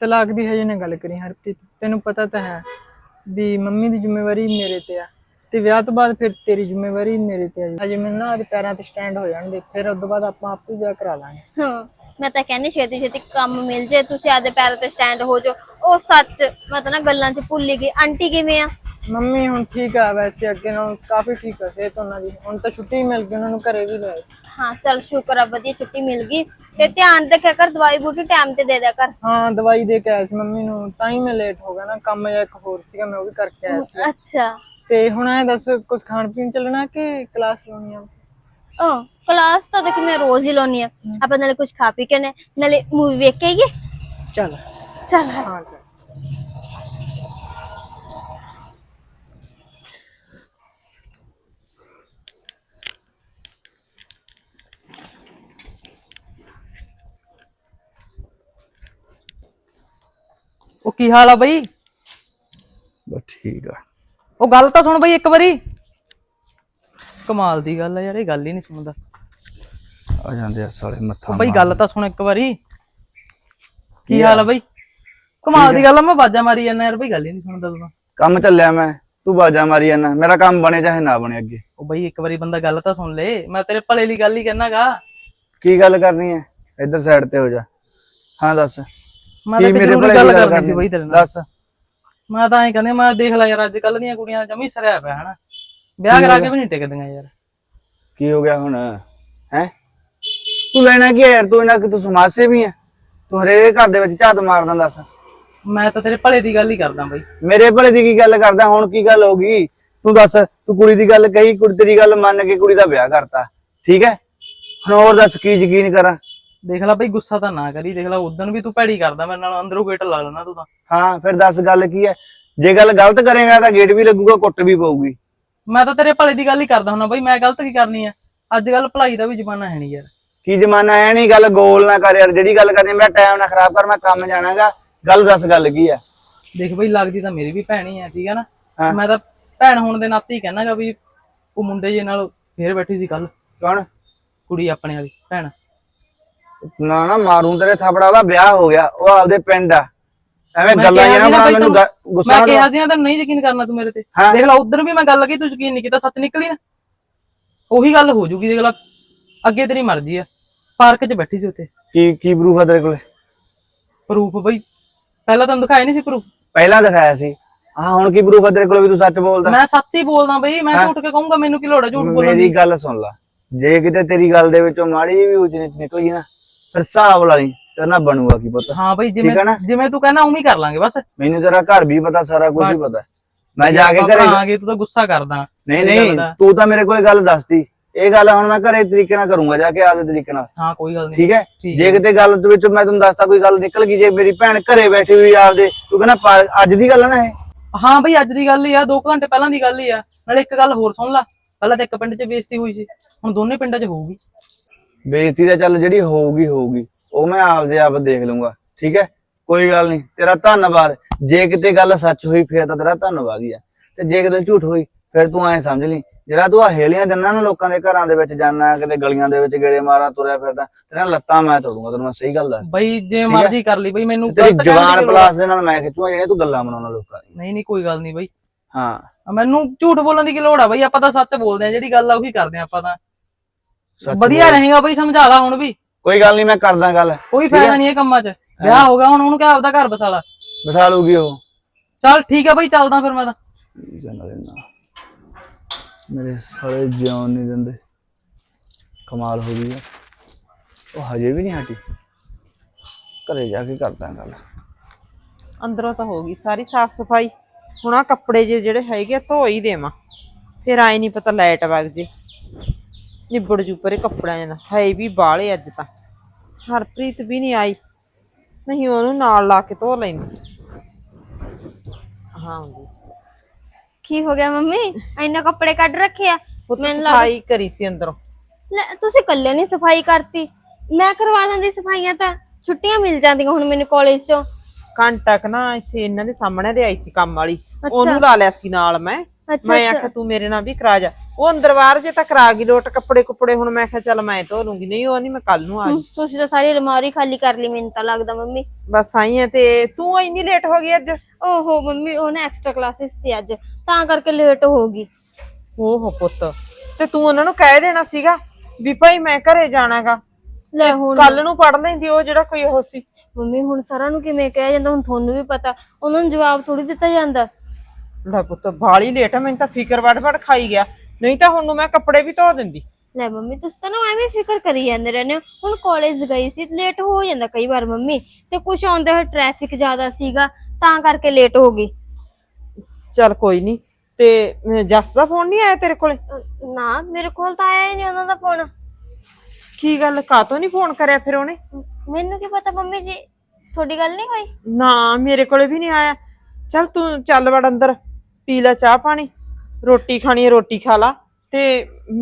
ਤਲਾਕ ਦੀ ਹਜੇ ਨਾ ਗੱਲ ਕਰੀ ਹਰਪ੍ਰੀਤ, ਤੈਨੂੰ ਪਤਾ ਤਾਂ ਹੈ ਵੀ ਮੰਮੀ ਦੀ ਜ਼ਿੰਮੇਵਾਰੀ ਮੇਰੇ ਤੇ ਆ ਤੇ ਵਿਆਹ ਤੋਂ ਬਾਅਦ ਫਿਰ ਤੇਰੀ ਜ਼ਿੰਮੇਵਾਰੀ ਮੇਰੇ ਤੇ ਆ। ਹਜੇ ਮੈਨੂੰ ਨਾ ਆਪਦੇ ਪੈਰਾਂ ਤੇ ਸਟੈਂਡ ਹੋ ਜਾਣ ਦੇ ਫਿਰ ਉਸ ਤੋਂ ਬਾਅਦ ਆਪਾਂ ਆਪੇ ਵਿਆਹ ਕਰਾ ਲਾਂਗੇ। ਹਾਂ। ਮੈਂ ਤਾਂ ਕਹਿੰਦੀ ਛੇਤੀ ਛੇਤੀ ਕੰਮ ਮਿਲ ਜੇ ਤੁਸੀਂ ਆਦੇ ਪੈਰਾਂ ਤੇ ਸਟੈਂਡ ਹੋ ਜਾਓ। ਉਹ ਸੱਚ ਮੈਂ ਤਾਂ ਨਾ ਗੱਲਾਂ 'ਚ ਭੁੱਲ ਹੀ ਗਈ। ਆਂਟੀ ਕਿਵੇਂ ਆ? ਮੰਮੀ ਹੁਣ ਠੀਕ ਆ ਵੈਸੇ ਅੱਗੇ ਨਾਲੋਂ ਕਾਫੀ ਠੀਕ ਆ ਸਿਹਤ ਉਹਨਾਂ ਦੀ। ਹੁਣ ਤਾਂ ਛੁੱਟੀ ਮਿਲ ਗਈ ਉਹਨਾਂ ਨੂੰ ਘਰੇ ਵੀ ਲੈ। ਹਾਂ ਚਲ ਸ਼ੁਕਰ ਆ ਵਧੀਆ ਛੁੱਟੀ ਮਿਲ ਗਈ। ਤੇ ਧਿਆਨ ਰੱਖਿਆ ਕਰ ਦਵਾਈ ਬੂਟੀ ਟਾਈਮ ਤੇ ਦੇ ਦਿਆ ਕਰ। ਹਾਂ ਦਵਾਈ ਦੇ ਕੇ ਆਇਆ ਸੀ ਮੰਮੀ ਨੂੰ। ਤਾਂ ਹੀ ਮੈਂ ਲੇਟ ਹੋ ਗਿਆ ਨਾ ਕੰਮ ਜਿਹਾ ਇੱਕ ਹੋਰ ਸੀਗਾ ਮੈਂ ਉਹ ਵੀ ਕਰਕੇ ਆਇਆ ਸੀ। ਅੱਛਾ ਤੇ ਹੁਣ ਐ ਦੱਸ ਕੁਝ ਖਾਣ ਪੀਣ ਚੱਲਣਾ ਕਿ ਕਲਾਸ ਲਾਉਣੀ ਆ? ਓ ਕਲਾਸ ਤਾਂ ਦੇਖ ਮੈਂ ਰੋਜ਼ ਹੀ ਲਾਉਣੀ ਆ ਆਪਾਂ ਨਾਲੇ ਕੁਝ ਖਾ ਪੀ ਕੇ ਨੇ ਨਾਲੇ ਮੂਵੀ ਵੇਖ ਕੇ ਆਈਏ ਚੱਲ ਚਲ ਹਾਂ ਚੱਲ। ਉਹ ਕੀ ਹਾਲ ਆ ਬਈ? ਬਸ ਠੀਕ ਆ। ਉਹ ਗੱਲ ਤਾਂ ਸੁਣ ਬਈ ਇੱਕ ਵਾਰੀ। ਕਮਾਲ ਦੀ ਗੱਲ ਆ ਯਾਰ ਇਹ ਗੱਲ ਹੀ ਨਹੀਂ ਸੁਣਦਾ। ਆ ਜਾਂਦੇ ਆ ਸਾਲੇ ਮੱਥਾ ਉਹ ਬਈ। ਗੱਲ ਤਾਂ ਸੁਣ ਇੱਕ ਵਾਰੀ। ਕੀ ਹਾਲ ਆ ਬਈ? ਕਮਾਲ ਦੀ ਗੱਲ ਆ ਮੈਂ ਬਾਜਾ ਮਾਰੀ ਜਾਂਦਾ ਯਾਰ ਬਈ ਗੱਲ ਹੀ ਨਹੀਂ ਸੁਣਦਾ ਤੂੰ। ਕੰਮ ਚੱਲਿਆ ਮੈਂ ਤੂੰ ਬਾਜਾ ਮਾਰੀ ਜਾਂਦਾ ਮੇਰਾ ਕੰਮ ਬਣੇ ਚਾਹੇ ਨਾ ਬਣੇ ਅੱਗੇ। ਉਹ ਬਈ ਇੱਕ ਵਾਰੀ ਬੰਦਾ ਗੱਲ ਤਾਂ ਸੁਣ ਲੇ ਮੈਂ ਤੇਰੇ ਭਲੇ ਲਈ ਗੱਲ ਹੀ ਕਹਿਣਾਗਾ। ਕੀ ਗੱਲ ਕਰਨੀ ਹੈ ਇੱਧਰ ਸਾਈਡ ਤੇ ਹੋ ਜਾ। ਹਾਂ ਦੱਸ। ਮੈਂ ਤਾਂ ਮੇਰੇ ਭਲੇ ਗੱਲ ਕਰਨੀ ਸੀ ਬਈ ਤੇਰੇ ਨਾਲ। ਦੱਸ। ਮੈਂ ਤਾਂ ਐਂ ਕਹਿੰਦੇ ਮੈਂ ਦੇਖ ਲਿਆ ਯਾਰ ਅੱਜ ਕੱਲ ਦੀਆਂ ਕੁੜੀਆਂ ਜਮੀ ਸਰਿਆ ਪਿਆ ਹਨਾ? ਵਿਆਹ ਕਰਾ ਕੇ ਵੀ ਨਹੀਂ ਟਿਕਦੀਆਂ ਯਾਰ। ਕੀ ਹੋ ਗਿਆ ਹੁਣ? ਹੈ? ਤੂੰ ਲੈਣਾ ਕੀ ਹੈ ਯਾਰ? ਤੂੰ ਇਹਨਾਂ ਕਿ ਤੂੰ ਸਮਾਜ ਸੇਵੀ ਹੈ ਤੂੰ ਹਰੇਕ ਘਰ ਦੇ ਵਿੱਚ ਝਾਤ ਮਾਰਦਾ ਦੱਸ। ਮੈਂ ਤਾਂ ਤੇਰੇ ਭਲੇ ਦੀ ਗੱਲ ਹੀ ਕਰਦਾ ਬਈ। ਮੇਰੇ ਭਲੇ ਦੀ ਕੀ ਗੱਲ ਕਰਦਾ? ਹੁਣ ਕੀ ਗੱਲ ਹੋ ਗਈ? ਤੂੰ ਦੱਸ ਤੂੰ ਕੁੜੀ ਦੀ ਗੱਲ ਕਹੀ ਕੁੜੀ ਤੇਰੀ ਗੱਲ ਮੰਨ ਕੇ ਕੁੜੀ ਦਾ ਵਿਆਹ ਕਰਤਾ। ਠੀਕ ਹੈ? ਹੁਣ ਹੋਰ ਦੱਸ ਕੀ ਯਕੀਨ ਕਰਾਂ? ਦੇਖ ਲੈ ਬਈ ਗੁੱਸਾ ਤਾਂ ਨਾ ਕਰੀ। ਦੇਖ ਲੈ ਉਦੋਂ ਵੀ ਤੂੰ ਭੈੜੀ ਕਰਦਾ ਮੇਰੇ ਨਾਲ ਅੰਦਰੋਂ ਗੇਟ ਲਾ ਲੈਣਾ ਤੂੰ ਤਾਂ। ਹਾਂ ਫਿਰ ਦੱਸ ਗੱਲ ਕੀ ਹੈ? ਜੇ ਗੱਲ ਗਲਤ ਕਰੇਗਾ ਤਾਂ ਗੇਟ ਵੀ ਲੱਗੂਗਾ ਕੁੱਟ ਵੀ ਪਊਗੀ। ਮੈਂ ਤਾਂ ਤੇਰੇ ਭਲੇ ਦੀ ਗੱਲ ਹੀ ਕਰਦਾ ਹੁੰਦਾ ਬਈ ਮੈਂ ਗਲਤ ਕੀ ਕਰਨੀ ਆ? ਅੱਜ ਕੱਲ ਭਲਾਈ ਦਾ ਵੀ ਜ਼ਮਾਨਾ ਹੈ ਨਹੀਂ ਯਾਰ। ਕੀ ਜਮਾਨਾ ਐ ਨਹੀਂ ਗੱਲ ਗੋਲ ਨਾ ਕਰ ਯਾਰ ਜਿਹੜੀ ਗੱਲ ਕਰਨੀ ਮੇਰਾ ਟਾਈਮ ਨਾ ਖਰਾਬ ਕਰ ਮੈਂ ਕੰਮ ਜਾਣਾਗਾ। ਗੱਲ ਦੱਸ ਗੱਲ ਕੀ ਹੈ ਦੇਖ ਬਈ ਲੱਗਦੀ ਤਾਂ ਮੇਰੀ ਵੀ ਭੈਣ ਹੀ ਆ ਠੀਕ ਹੈ ਨਾ। ਮੈਂ ਤਾਂ ਭੈਣ ਹੋਣ ਦੇ ਨਾਤੇ ਹੀ ਕਹਿਣਾਗਾ ਵੀ ਉਹ ਮੁੰਡੇ ਜੇ ਨਾਲ ਫੇਰ ਬੈਠੀ ਸੀ ਕੱਲ ਕੌਣ? ਕੁੜੀ ਆਪਣੇ ਵਾਲੀ ਭੈਣ। ਨਾ ਨਾ ਮਾਰੂੰ ਤੇਰੇ ਥਾਪੜਾ ਉਹਦਾ ਵਿਆਹ ਹੋ ਗਿਆ ਉਹ ਆਪਦੇ ਪਿੰਡ ਆ। ਐਵੇਂ ਮੈਂ ਗੱਲਾਂ ਕਿਹਾ ਜਿਹੜਾ ਸੀ ਨਾ ਬਣਾ ਮੈਨੂੰ ਤੂੰ- ਗੁੱਸਾ ਮੈਂ ਨਾ ਕਿਹਾ ਸੀ ਨਾ ਤੈਨੂੰ ਨਹੀਂ ਯਕੀਨ ਕਰਨਾ ਤੂੰ ਮੇਰੇ ਤੇ। ਹਾਂ। ਦੇਖ ਲੈ ਉਧਰ ਵੀ ਮੈਂ ਗੱਲ ਕੀਤੀ ਤੂੰ ਯਕੀਨ ਨਹੀਂ ਕੀਤਾ ਸੱਚ ਨਿਕਲੀ ਨਾ। ਉਹੀ ਗੱਲ ਹੋ ਜੂਗੀ ਦੇਖ ਲੈ ਅੱਗੇ ਤੇਰੀ ਮਰਜ਼ੀ ਆ। ਪਾਰਕ 'ਚ ਬੈਠੀ ਸੀ ਉੱਥੇ। ਕੀ ਕੀ ਪ੍ਰੂਫ ਆ ਤੇਰੇ ਕੋਲੇ? ਪ੍ਰੂਫ ਬਈ ਪਹਿਲਾਂ ਤੁਹਾਨੂੰ ਦਿਖਾਇਆ ਨਹੀਂ ਸੀ ਪ੍ਰੂਫ ਪਹਿਲਾਂ ਦਿਖਾਇਆ ਸੀ। ਹਾਂ ਹੁਣ ਕੀ ਪ੍ਰੂਫ ਆ ਤੇਰੇ ਕੋਲੇ ਵੀ ਤੂੰ ਸੱਚ ਬੋਲਦਾ? ਮੈਂ ਸੱਚ ਹੀ ਬੋਲਦਾ ਬਈ ਮੈਂ ਝੂਠ ਕੇ ਕਹੂੰਗਾ? ਮੈਨੂੰ ਕੀ ਲੋੜ ਝੂਠ ਬੋਲਣ ਮੇਰੀ ਦੀ? ਗੱਲ ਸੁਣ ਲੈ। ਜੇ ਕਿਤੇ ਤੇਰੀ ਗੱਲ ਦੇ ਵਿੱਚੋਂ ਮਾੜੀ ਜਿਹੀ ਵੀ ਉੱਚ ਨੀਚ ਨਿਕਲ ਗਈ ਨਾ ਫਿਰ ਹਿਸਾਬ ਲਾ ਲਈ। ਤੇਰੇ ਨਾਲ ਬਣੂਗਾ ਕੀ ਪਤਾ। ਹਾਂ ਠੀਕ ਜਿਵੇਂ ਹੈ ਨਾ? ਜਿਵੇਂ ਤੂੰ ਕਹਿਣਾ ਉਵੇਂ ਹੀ ਕਰ ਲਾਂਗੇ ਬਸ। ਮੈਨੂੰ ਤੇਰਾ ਘਰ ਵੀ ਪਤਾ ਸਾਰਾ ਕੁਝ ਹੀ ਪਤਾ। ਮੈਂ ਜਾ ਕੇ ਘਰੇ ਆਗੇ ਤੂੰ ਤਾਂ ਗੁੱਸਾ ਕਰਦਾ। ਨਹੀਂ ਨਹੀਂ। ਤੂੰ ਤਾਂ ਮੇਰੇ ਕੋਲ ਗੱਲ ਦੱਸਦੀ। ਇਹ ਗੱਲ ਹੁਣ ਮੈਂ ਘਰੇ ਤਰੀਕੇ ਨਾਲ ਕਰੂੰਗਾ ਜਾ ਕੇ ਆਪਦੇ ਤਰੀਕੇ ਨਾਲ। ਹਾਂ ਕੋਈ ਗੱਲ ਨਹੀਂ। ਠੀਕ ਹੈ? ਠੀਕ ਜੇ ਕਿਤੇ ਗੱਲ ਦੇ ਵਿੱਚ ਮੈਂ ਤੁਹਾਨੂੰ ਦੱਸਤਾ ਕੋਈ ਗੱਲ ਨਿਕਲ ਗਈ ਜੇ ਮੇਰੀ ਭੈਣ ਘਰੇ ਬੈਠੀ ਹੋਈ ਆਪਦੇ ਤੂੰ ਕਹਿੰਦਾ ਪਾ- ਅੱਜ ਦੀ ਗੱਲ ਨਾ ਇਹ। ਹਾਂ ਬਈ ਅੱਜ ਦੀ ਗੱਲ ਹੀ ਆ 2 ਘੰਟੇ ਪਹਿਲਾਂ ਦੀ ਗੱਲ ਹੀ ਆ। ਨਾਲੇ ਇੱਕ ਗੱਲ ਹੋਰ ਸੁਣ ਲੈ। ਪਹਿਲਾਂ ਤਾਂ ਇੱਕ ਪਿੰਡ 'ਚ ਬੇਇੱਜ਼ਤੀ ਹੋਈ ਸੀ ਹੁਣ ਦੋਨੇ ਪਿੰਡਾਂ 'ਚ ਹੋਊਗੀ। ਬੇਇੱਜ਼ਤੀ ਦਾ ਚੱਲ ਜਿਹੜੀ ਹੋਊਗੀ ਹੋਊਗੀ। ਉਹ ਮੈਂ ਆਪਦੇ ਆਪ ਦੇਖ ਲੂੰਗਾ ਠੀਕ ਹੈ? ਕੋਈ ਗੱਲ ਨਹੀਂ ਤੇਰਾ ਧੰਨਵਾਦ। ਜੇ ਕਿਤੇ ਗੱਲ ਸੱਚ ਹੋਈ ਫਿਰ ਤਾਂ ਤੇਰਾ ਧੰਨਵਾਦ ਹੀ ਆ। ਤੇ ਜੇ ਕਿਤੇ ਝੂਠ ਹੋਈ ਫਿਰ ਤੂੰ ਐਂ ਸਮਝ ਲਈ। ਜਿਹੜਾ ਤੂੰ ਆ ਹੇਲੀਆਂ ਦਿੰਦਾ ਨਾ ਲੋਕਾਂ ਦੇ ਘਰਾਂ ਦੇ ਵਿੱਚ ਜਾਣਾ ਕਿਤੇ ਗਲੀਆਂ ਦੇ ਵਿੱਚ ਗੇੜੇ ਮਾਰਾ ਤੁਰਿਆ ਫਿਰਦਾ ਤੇਰਾ ਲੱਤਾਂ ਮੈਂ ਤੋੜੂੰਗਾ ਤੈਨੂੰ ਮੈਂ ਸਹੀ ਗੱਲ ਦੱਸ ਬਈ ਜੇ ਮਰਜ਼ੀ ਕਰ ਲਈ ਬਈ ਮੈਨੂੰ ਤੇਰੀ ਜਵਾਨ? ਪਲਾਸ ਦੇ ਨਾਲ ਮੈਂ ਖਿੱਚੂਗਾ ਜਿਹੜੇ ਤੂੰ ਗੱਲਾਂ ਬਣਾਉਣਾ ਲੋਕਾਂ ਦੀ ਨਹੀਂ ਨਹੀਂ ਕੋਈ ਗੱਲ ਨਹੀਂ ਬਈ। ਹਾਂ। ਮੈਨੂੰ ਝੂਠ ਬੋਲਣ ਦੀ ਕੀ ਲੋੜ ਆ ਬਈ? ਆਪਾਂ ਤਾਂ ਸੱਚ ਬੋਲਦੇ ਆ ਜਿਹੜੀ ਗੱਲ ਆ ਉਹੀ ਕਰਦੇ ਆ ਆਪਾਂ ਤਾਂ। ਵਧੀਆ ਰਹੇਗਾ ਬਈ ਸਮਝਾ ਲਾ ਹੁਣ ਵੀ। ਕੋਈ ਗੱਲ ਨਹੀਂ ਮੈਂ ਕਰਦਾ ਗੱਲ। ਕੋਈ ਫਾਇਦਾ ਨਹੀਂ ਇਹ ਕੰਮਾਂ 'ਚ। ਵਿਆਹ ਹੋ। ਗਿਆ ਹੁਣ ਉਹਨੂੰ ਕਿਹਾ ਆਪਦਾ ਘਰ ਬਸਾ ਲਾ। ਮਿਸਾਲ ਹੋਊਗੀ ਉਹ। ਚੱਲ ਠੀਕ ਆ ਬਈ ਚੱਲਦਾ ਫਿਰ ਮੈਂ ਤਾਂ। ਦੇਣਾ ਮੇਰੇ ਸਾਲੇ ਜਿਉਣ ਨਹੀਂ ਦਿੰਦੇ। ਕਮਾਲ ਹੋ ਗਈ ਆ। ਉਹ ਹਜੇ ਵੀ ਨਹੀਂ ਹਟੀ। ਘਰੇ ਜਾ ਕੇ ਕਰਦਾ ਗੱਲ। ਅੰਦਰੋਂ ਤਾਂ ਹੋ ਗਈ ਸਾਰੀ ਸਾਫ਼ ਸਫ਼ਾਈ। ਹੁਣ ਆ ਕੱਪੜੇ ਜੇ ਜਿਹੜੇ ਹੈਗੇ ਆ, ਧੋ ਹੀ ਦੇਵਾਂ। ਫਿਰ ਆਏ ਨਹੀਂ ਪਤਾ ਲਾਈਟ ਵਗ ਜੇ। ਨਿਬੜ ਜੂ ਪਰੇ ਕੱਪੜਿਆਂ ਦਾ ਹੈ ਵੀ ਬਾਲੇ ਅੱਜ ਤਾਂ। ਹਰਪ੍ਰੀਤ ਵੀ ਨਹੀਂ ਆਈ। ਨਹੀਂ ਉਹਨੂੰ ਨਾਲ ਲਾ ਕੇ ਧੋ ਲੈਂਦੀ। ਹਾਂ ਜੀ ਕੀ ਹੋ ਗਿਆ ਮੰਮੀ? ਇੰਨਾ ਕੱਪੜੇ ਕੱਢ ਰੱਖੇ ਆ। ਉਹ ਤਾਂ ਮੈਨੂੰ ਲੱਗ ਸਫ਼ਾਈ ਕਰੀ ਸੀ ਅੰਦਰੋਂ। ਲੈ, ਤੁਸੀਂ ਇਕੱਲੇ ਨਹੀਂ ਸਫ਼ਾਈ ਕਰਤੀ। ਮੈਂ ਕਰਵਾ ਦਿੰਦੀ ਸਫਾਈਆਂ ਤਾਂ। ਛੁੱਟੀਆਂ ਮਿਲ ਜਾਂਦੀਆਂ ਹੁਣ ਮੈਨੂੰ ਕਾਲਜ ਚੋਂ। ਘੰਟਾ ਕੁ ਨਾ ਇੱਥੇ ਇਹਨਾਂ ਦੇ ਸਾਹਮਣੇ ਦੇ ਆਈ ਸੀ ਕੰਮ ਵਾਲੀ। ਉਹਨੂੰ ਲਾ ਲਿਆ ਸੀ ਨਾਲ ਮੈਂ। ਅੱਛਾ, ਮੈਂ ਆਖਿਆ ਤੂੰ ਮੇਰੇ ਨਾਲ ਵੀ ਕਰਾ ਜਾ। ਉਹ ਅੰਦਰ ਬਾਹਰ ਜੇ ਤਾਂ ਕਰਾ ਗਈ ਲੋਟ ਕੱਪੜੇ ਕੁੱਪੜੇ ਹੁਣ ਮੈਂ ਕਿਹਾ ਚੱਲ ਮੈਂ ਧੋ ਲੂੰਗੀ। ਨਹੀਂ ਉਹ ਨਹੀਂ ਮੈਂ ਕੱਲ ਨੂੰ ਆ ਹਮ, ਤੁਸੀਂ ਤਾਂ ਸਾਰੀ ਅਲਮਾਰੀ ਖਾਲੀ ਕਰ ਲਈ ਮੈਨੂੰ ਤਾਂ ਲੱਗਦਾ ਮੰਮੀ। ਬਸ ਆਈ ਐ ਤੇ ਤੂੰ ਇੰਨੀ ਲੇਟ ਹੋ ਗਈ ਅੱਜ? ਓਹੋ ਮੰਮੀ ਉਹ ਨਾ ਐਕਸਟਰਾ ਕਲਾਸਿਸ ਸੀ ਅੱਜ ਤਾਂ ਕਰਕੇ ਲੇਟ ਹੋ ਗਈ। ਓਹੋ ਪੁੱਤ ਤੇ ਤੂੰ ਉਹਨਾਂ ਨੂੰ ਕਹਿ ਦੇਣਾ ਸੀਗਾ ਵੀ ਭਾਈ ਮੈਂ ਘਰੇ ਜਾਣਾਗਾ। ਲੈ ਹੁਣ ਕੱਲ ਨੂੰ ਪੜ ਲੈਂਦੀ ਉਹ ਜਿਹੜਾ ਕੋਈ ਉਹ ਸੀ। ਮੰਮੀ ਹੁਣ ਸਾਰਿਆਂ ਨੂੰ ਕਿਵੇਂ ਕਹਿ ਜਾਂਦਾ ਹੁਣ ਤੁਹਾਨੂੰ ਵੀ ਪਤਾ ਉਹਨਾਂ ਨੂੰ ਜਵਾਬ ਥੋੜੀ ਦਿੱਤਾ ਜਾਂਦਾ। ਲੈ ਪੁੱਤ ਬਾਲੀ ਲੇਟ ਆ ਮੈਨੂੰ ਤਾਂ ਫਿਕਰ ਵੜ ਵੜ ਖਾਈ ਗਿਆ। ਨਹੀਂ ਤਾਂ ਹੁਣ ਨੂੰ ਮੈਂ ਕੱਪੜੇ ਵੀ ਧੋ ਦਿੰਦੀ। ਲੈ ਮੰਮੀ ਤੁਸੀਂ ਤਾਂ ਨਾ ਐਵੇਂ ਫਿਕਰ ਕਰੀ ਜਾਂਦੇ ਰਹਿੰਦੇ ਹੋ। ਹੁਣ ਕਾਲਜ ਗਈ ਸੀ ਲੇਟ ਹੋ ਜਾਂਦਾ ਕਈ ਵਾਰ ਮੰਮੀ। ਤੇ ਕੁਝ ਆਉਂਦੇ ਹੋਏ ਟ੍ਰੈਫਿਕ ਜ਼ਿਆਦਾ ਸੀਗਾ ਤਾਂ ਕਰਕੇ ਲੇਟ ਹੋ ਗਈ। ਚੱਲ ਕੋਈ ਨਹੀਂ ਤੇ ਜੱਸ ਦਾ ਫੋਨ ਨਹੀਂ ਆਇਆ ਤੇਰੇ ਕੋਲੇ? ਨਾ ਮੇਰੇ ਕੋਲ ਤਾਂ ਆਇਆ ਹੀ ਨਹੀਂ ਉਹਨਾਂ ਦਾ ਫੋਨ ਕੀ ਗੱਲ ਕਾਤੋਂ ਨਹੀਂ ਫੋਨ ਕਰਿਆ ਫਿਰ ਉਹਨੇ? ਮੈਨੂੰ ਕੀ ਪਤਾ ਮੰਮੀ ਜੀ ਤੁਹਾਡੀ ਗੱਲ ਨਹੀਂ ਹੋਈ? ਨਾ ਮੇਰੇ ਕੋਲੇ ਵੀ ਨਹੀਂ ਆਇਆ। ਚੱਲ ਤੂੰ ਚੱਲ ਵੜ ਅੰਦਰ ਪੀ ਲੈ ਚਾਹ ਪਾਣੀ। ਰੋਟੀ ਖਾਣੀ ਹੈ ਰੋਟੀ ਖਾ ਲਾ। ਤੇ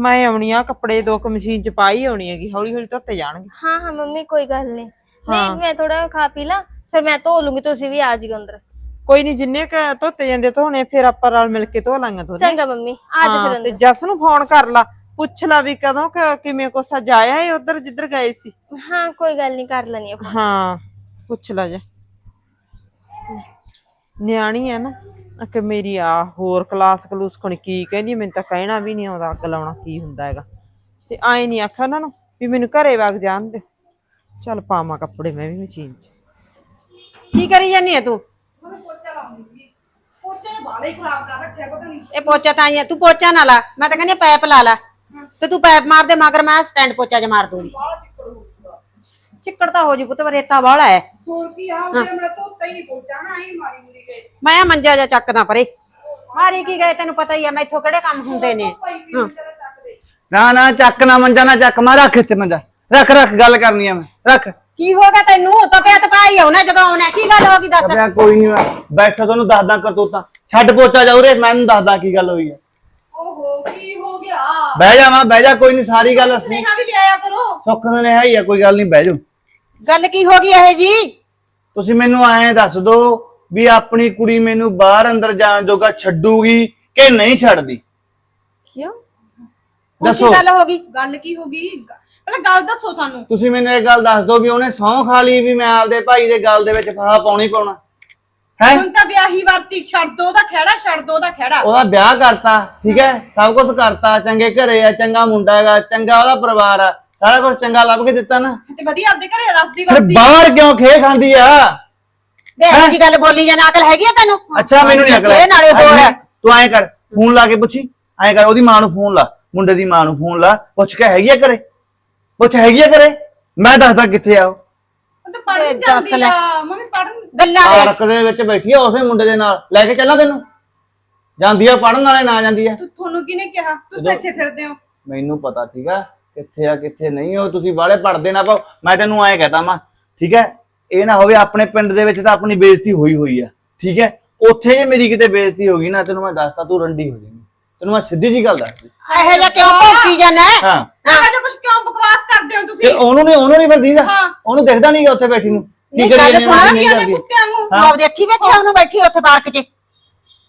ਮੈਂ ਆਉਣੀ ਆ ਕੱਪੜੇ ਦੋ ਕੁ ਮਸ਼ੀਨ ਚ ਪਾਈ ਆਉਣੀ ਹੈਗੀ ਹੌਲੀ ਹੌਲੀ ਧੋਤੇ ਜਾਣਗੇ। ਹਾਂ ਹਾਂ ਮੰਮੀ ਕੋਈ ਗੱਲ ਨਹੀਂ ਨਹੀਂ ਮੈਂ ਥੋੜਾ ਖਾ ਪੀ ਲਾ ਫਿਰ ਮੈਂ ਧੋ ਲੂੰਗੀ ਤੁਸੀਂ ਵੀ ਆ ਜਿਓ ਅੰਦਰ। ਕੋਈ ਨਹੀਂ ਜਿੰਨੇ ਕ ਧੋਤੇ ਜਾਂਦੇ ਧੋਣੇ ਫਿਰ ਆਪਾਂ ਰਲ ਮਿਲ ਕੇ ਧੋ ਲਾਂਗੇ ਥੋੜੇ ਚੰਗਾ ਮੰਮੀ ਆ ਫਿਰ ਤੇ ਅੰਦਰ। ਜਸ ਨੂੰ ਫੋਨ ਕਰ ਲਾ ਪੁੱਛ ਲਾ ਵੀ ਕਦੋਂ ਕ- ਕਿਵੇਂ ਕੋਸਾ ਜਾਇਆ ਏ ਉਧਰ ਜਿੱਧਰ ਗਏ ਸੀ। ਹਾਂ ਕੋਈ ਗੱਲ ਨਹੀਂ ਕਰ ਲੈਣੀ ਆ। ਹਾਂ ਪੁੱਛ ਲਾ ਜਾ। ਨਿਆਣੀ ਆ ਨਾ। ਕਿ ਮੇਰੀ ਆ ਹੋਰ ਕਲਾਸ ਕਲੂਸ ਕੋਣ ਕੀ ਕਹਿੰਦੀ ਮੈਨੂੰ ਤਾਂ ਕਹਿਣਾ ਵੀ ਨਹੀਂ ਆਉਂਦਾ ਅੱਗ ਲਾਉਣਾ ਕੀ ਹੁੰਦਾ ਹੈਗਾ। ਤੇ ਆਏ ਨਹੀਂ ਆਖਿਆ ਉਹਨਾਂ ਨੂੰ ਵੀ ਮੈਨੂੰ ਘਰੇ ਵਗ ਜਾਣ ਦੇ। ਚੱਲ ਪਾਵਾਂ ਕੱਪੜੇ ਮੈਂ ਵੀ ਮਸ਼ੀਨ 'ਚ। ਕੀ ਕਰੀ ਜਾਨੀ ਹੈ ਤੂੰ? ਇਹ ਪੋਚਾ ਤਾਂ ਆਈ ਤੂੰ ਪੋਚਾ ਨਾ ਲਾ। ਮੈਂ ਤਾਂ ਕਹਿੰਦੀ ਪੈਪ ਲਾ ਲਾ। ਤੇ ਤੂੰ ਪੈਪ ਮਾਰ ਦੇ ਮਗਰ ਮੈਂ ਸਟੈਂਡ ਪੋਚਾ ਜ ਮਾਰ ਦੂੰਗੀ। ਚਿੱਕੜ ਤਾਂ ਹੋ ਜੂ ਪੁੱਤ ਰੇਤਾ ਵਾਲਾ ਹੈ। ਹੋਰ ਕੀ ਆ ਉਹਦੇ ਮੇਰਾ ਧੋਤਾ ਹੀ ਨਹੀਂ ਪਹੁੰਚਾਣਾ ਆਈ ਮਾਰੀ ਮੁਰੀ ਗਏ ਮੈਂ ਮੰਜਾ ਜਾ ਚੱਕਦਾ ਪਰੇ। ਮਾਰੀ ਕੀ ਗਏ ਤੈਨੂੰ ਪਤਾ ਹੀ ਆ ਮੈਥੋਂ ਕਿਹੜੇ ਕੰਮ ਹੁੰਦੇ ਨੇ। ਹਾਂ। ਨਾ ਨਾ ਚੱਕ ਨਾ ਮੰਜਾ ਨਾ ਚੱਕ ਮੈਂ ਰੱਖ ਇੱਥੇ ਮੰਜਾ। ਰੱਖ ਰੱਖ ਗੱਲ ਕਰਨੀ ਆ ਮੈਂ ਰੱਖ। ਕੀ ਹੋ ਗਿਆ ਤੈਨੂੰ? ਤਪਿਆ ਤਪਾਈ ਆਉਣਾ ਜਦੋਂ ਆਉਣਾ ਕੀ ਗੱਲ ਹੋ ਗਈ ਦੱਸ। ਸਭਿਆ ਕੋਈ ਨਹੀਂ ਬੈਠੋ ਤੁਹਾਨੂੰ ਦੱਸਦਾ ਕਰਤੂਤਾਂ ਛੱਡ ਪੋਚਾ ਜਾਉ ਰੇ ਮੈਨੂੰ ਦੱਸਦਾ ਕੀ ਗੱਲ ਹੋਈ ਹੈ ਓਹੋ ਕੀ ਹੋ ਗਿਆ? ਬਹਿ ਜਾ ਮੈਂ ਬਹਿ ਜਾ ਕੋਈ ਨਹੀਂ ਸਾਰੀ ਗੱਲ ਸੁਣ ਸੁਨੇਹਾ ਵੀ ਲਿਆਇਆ ਕਰੋ। ਸੁੱਖ ਨੇ ਹੈ ਹੀ ਆ ਕੋਈ ਗੱਲ ਨਹੀਂ ਬਹਿ ਜਾਓ। ਗੱਲ ਕੀ ਹੋ ਗਈ ਇਹ ਜੀ? ਤੁਸੀਂ ਮੈਨੂੰ ਐਂ ਦੱਸ ਦਿਓ ਵੀ ਆਪਣੀ ਕੁੜੀ ਮੈਨੂੰ ਬਾਹਰ ਅੰਦਰ ਜਾਣ ਜੋਗਾ ਛੱਡੂਗੀ ਕਿ ਨਹੀਂ ਛੱਡਦੀ? ਕਿਉਂ? ਹੁਣ ਦੱਸੋ। ਗੱਲ ਹੋ ਗਈ? ਗੱਲ ਕੀ ਹੋ ਗਈ? ਪਹਿਲਾਂ ਗੱਲ ਦੱਸੋ ਸਾਨੂੰ। ਤੁਸੀਂ ਮੈਨੂੰ ਇਹ ਗੱਲ ਦੱਸ ਦਿਓ ਵੀ ਉਹਨੇ ਸਹੁੰ ਖਾ ਲਈ ਵੀ ਮੈਂ ਆਪਦੇ ਭਾਈ ਦੇ ਗੱਲ ਦੇ ਵਿੱਚ ਫਾਹਾ ਪਾਉਣੀ ਪਾਉਣਾ। ਹੈ? ਹੁਣ ਤਾਂ ਵਿਆਹੀ ਵਰਤੀ ਛੱਡ ਦੋ ਉਹਦਾ ਖਹਿੜਾ ਛੱਡ ਦੋ ਉਹਦਾ ਖਹਿੜਾ। ਉਹਦਾ ਵਿਆਹ ਕਰਤਾ ਠੀਕ ਹੈ? ਸਭ ਕੁਝ ਕਰਤਾ ਚੰਗੇ ਘਰੇ ਆ ਚੰਗਾ ਮੁੰਡਾ ਹੈਗਾ ਚੰਗਾ ਉਹਦਾ ਪਰਿਵਾਰ ਆ। ਸਾਰਾ ਕੁਝ ਚੰਗਾ ਲੱਭ ਕੇ ਦਿੱਤਾ ਨਾ। ਤੇ ਵਧੀਆ ਆਪਦੇ ਘਰੇ ਰਸਦੀ ਫਿਰ ਵਸਦੀ ਬਾਹਰ ਕਿਉਂ ਖੇ ਖਾਂਦੀ ਆ? ਵੇ ਇਹੋ ਜੀ ਗੱਲ ਬੋਲੀ ਜਾਂ ਅਕਲ ਹੈਗੀ ਆ ਤੈਨੂੰ? ਅੱਛਾ ਮੈਨੂੰ ਨਹੀਂ ਅਕਲ ਇਹ ਨਾਲੇ ਹੋਰ ਹੈ। ਤੂੰ ਐਂ ਕਰ ਫੋਨ ਲਾ ਕੇ ਪੁੱਛੀ। ਐਂ ਕਰ ਉਹਦੀ ਮਾਂ ਨੂੰ ਫੋਨ ਲਾ ਮੁੰਡੇ ਦੀ ਮਾਂ ਨੂੰ ਫੋਨ ਲਾ। ਪੁੱਛ ਕੇ ਹੈਗੀ ਆ ਘਰੇ? ਪੁੱਛ ਹੈਗੀ ਆ ਘਰੇ? ਮੈਂ ਦੱਸਦਾ ਕਿੱਥੇ ਆ ਉਹ। ਉਹ ਤਾਂ ਵੇ ਪੜਨ ਦੱਸ ਜਾਂਦੀ ਲੈ। ਆ। ਮੰਮੀ ਪੜਨ ਗੱਲਾਂ ਦੇ। ਪਾਰਕ ਦੇ ਵਿੱਚ ਬੈਠੀ ਆ ਉਸੇ ਮੁੰਡੇ ਦੇ ਨਾਲ। ਲੈ ਕੇ ਚੱਲਾਂ ਤੈਨੂੰ। ਜਾਂਦੀ ਆ ਪੜਨ ਵਾਲੇ ਨਾ ਜਾਂਦੀ ਆ। ਤੂੰ ਤੁਹਾਨੂੰ ਕਿਹਨੇ ਕਿਹਾ? ਤੁਸੀਂ ਤਾਂ ਇੱਥੇ ਫਿਰਦੇ ਹੋ। ਮੈਨੂੰ ਪਤਾ ਠੀਕ ਆ ਕਿੱਥੇ ਆ ਕਿੱਥੇ ਨਹੀਂ ਉਹ ਤੁਸੀਂ ਬਾਹਲੇ ਪੜਦੇ ਨਾ ਪਾਓ। ਮੈਂ ਤੈਨੂੰ ਐਂ ਕਹਤਾ ਮੈਂ ਠੀਕ ਹੈ? ਇਹ ਨਾ ਹੋਵੇ ਆਪਣੇ ਪਿੰਡ ਦੇ ਵਿੱਚ ਤਾਂ ਆਪਣੀ ਬੇਇੱਜ਼ਤੀ ਹੋਈ ਹੋਈ ਆ ਠੀਕ ਹੈ? ਉੱਥੇ ਜੇ ਮੇਰੀ ਕਿਤੇ ਬੇਇੱਜ਼ਤੀ ਹੋ ਗਈ ਨਾ ਤੈਨੂੰ ਮੈਂ ਦੱਸਤਾ ਤੂੰ ਰੰਡੀ ਹੋ ਜਾਏਂਗੀ। ਤੈਨੂੰ ਮੈਂ ਸਿੱਧੀ ਜੀ ਗੱਲ ਦੱਸਦੀ। ਇਹੋ ਜਿਹਾ ਕਿਉਂ ਭੌਂਕੀ ਜਾਂਦਾ ਹਾਂ? ਆਹ ਜੋ ਕੁਝ ਕਿਉਂ ਬਕਵਾਸ ਕਰਦੇ ਹੋ ਤੇ ਤੁਸੀਂ ਉਹਨੂੰ ਨਹੀਂ ਉਹਨੂੰ ਨਹੀਂ ਬੰਦੀਦਾ ਹਾਂ। ਉਹਨੂੰ ਦਿਖਦਾ ਨਹੀਂਗਾ ਉੱਥੇ ਬੈਠੀ ਨੂੰ ਕੀ ਨਹੀਂ, ਗੱਲ ਸੁਣਾ ਨਹੀਂ ਆਨੇ ਕਰਦੀ। ਕੁੱਤਿਆਂ ਨੂੰ। ਤੂੰ ਆਪਦੇ ਅੱਖੀ ਵੇਖਿਆ ਉਹਨੂੰ ਬੈਠੀ ਉੱਥੇ ਪਾਰਕ 'ਚ।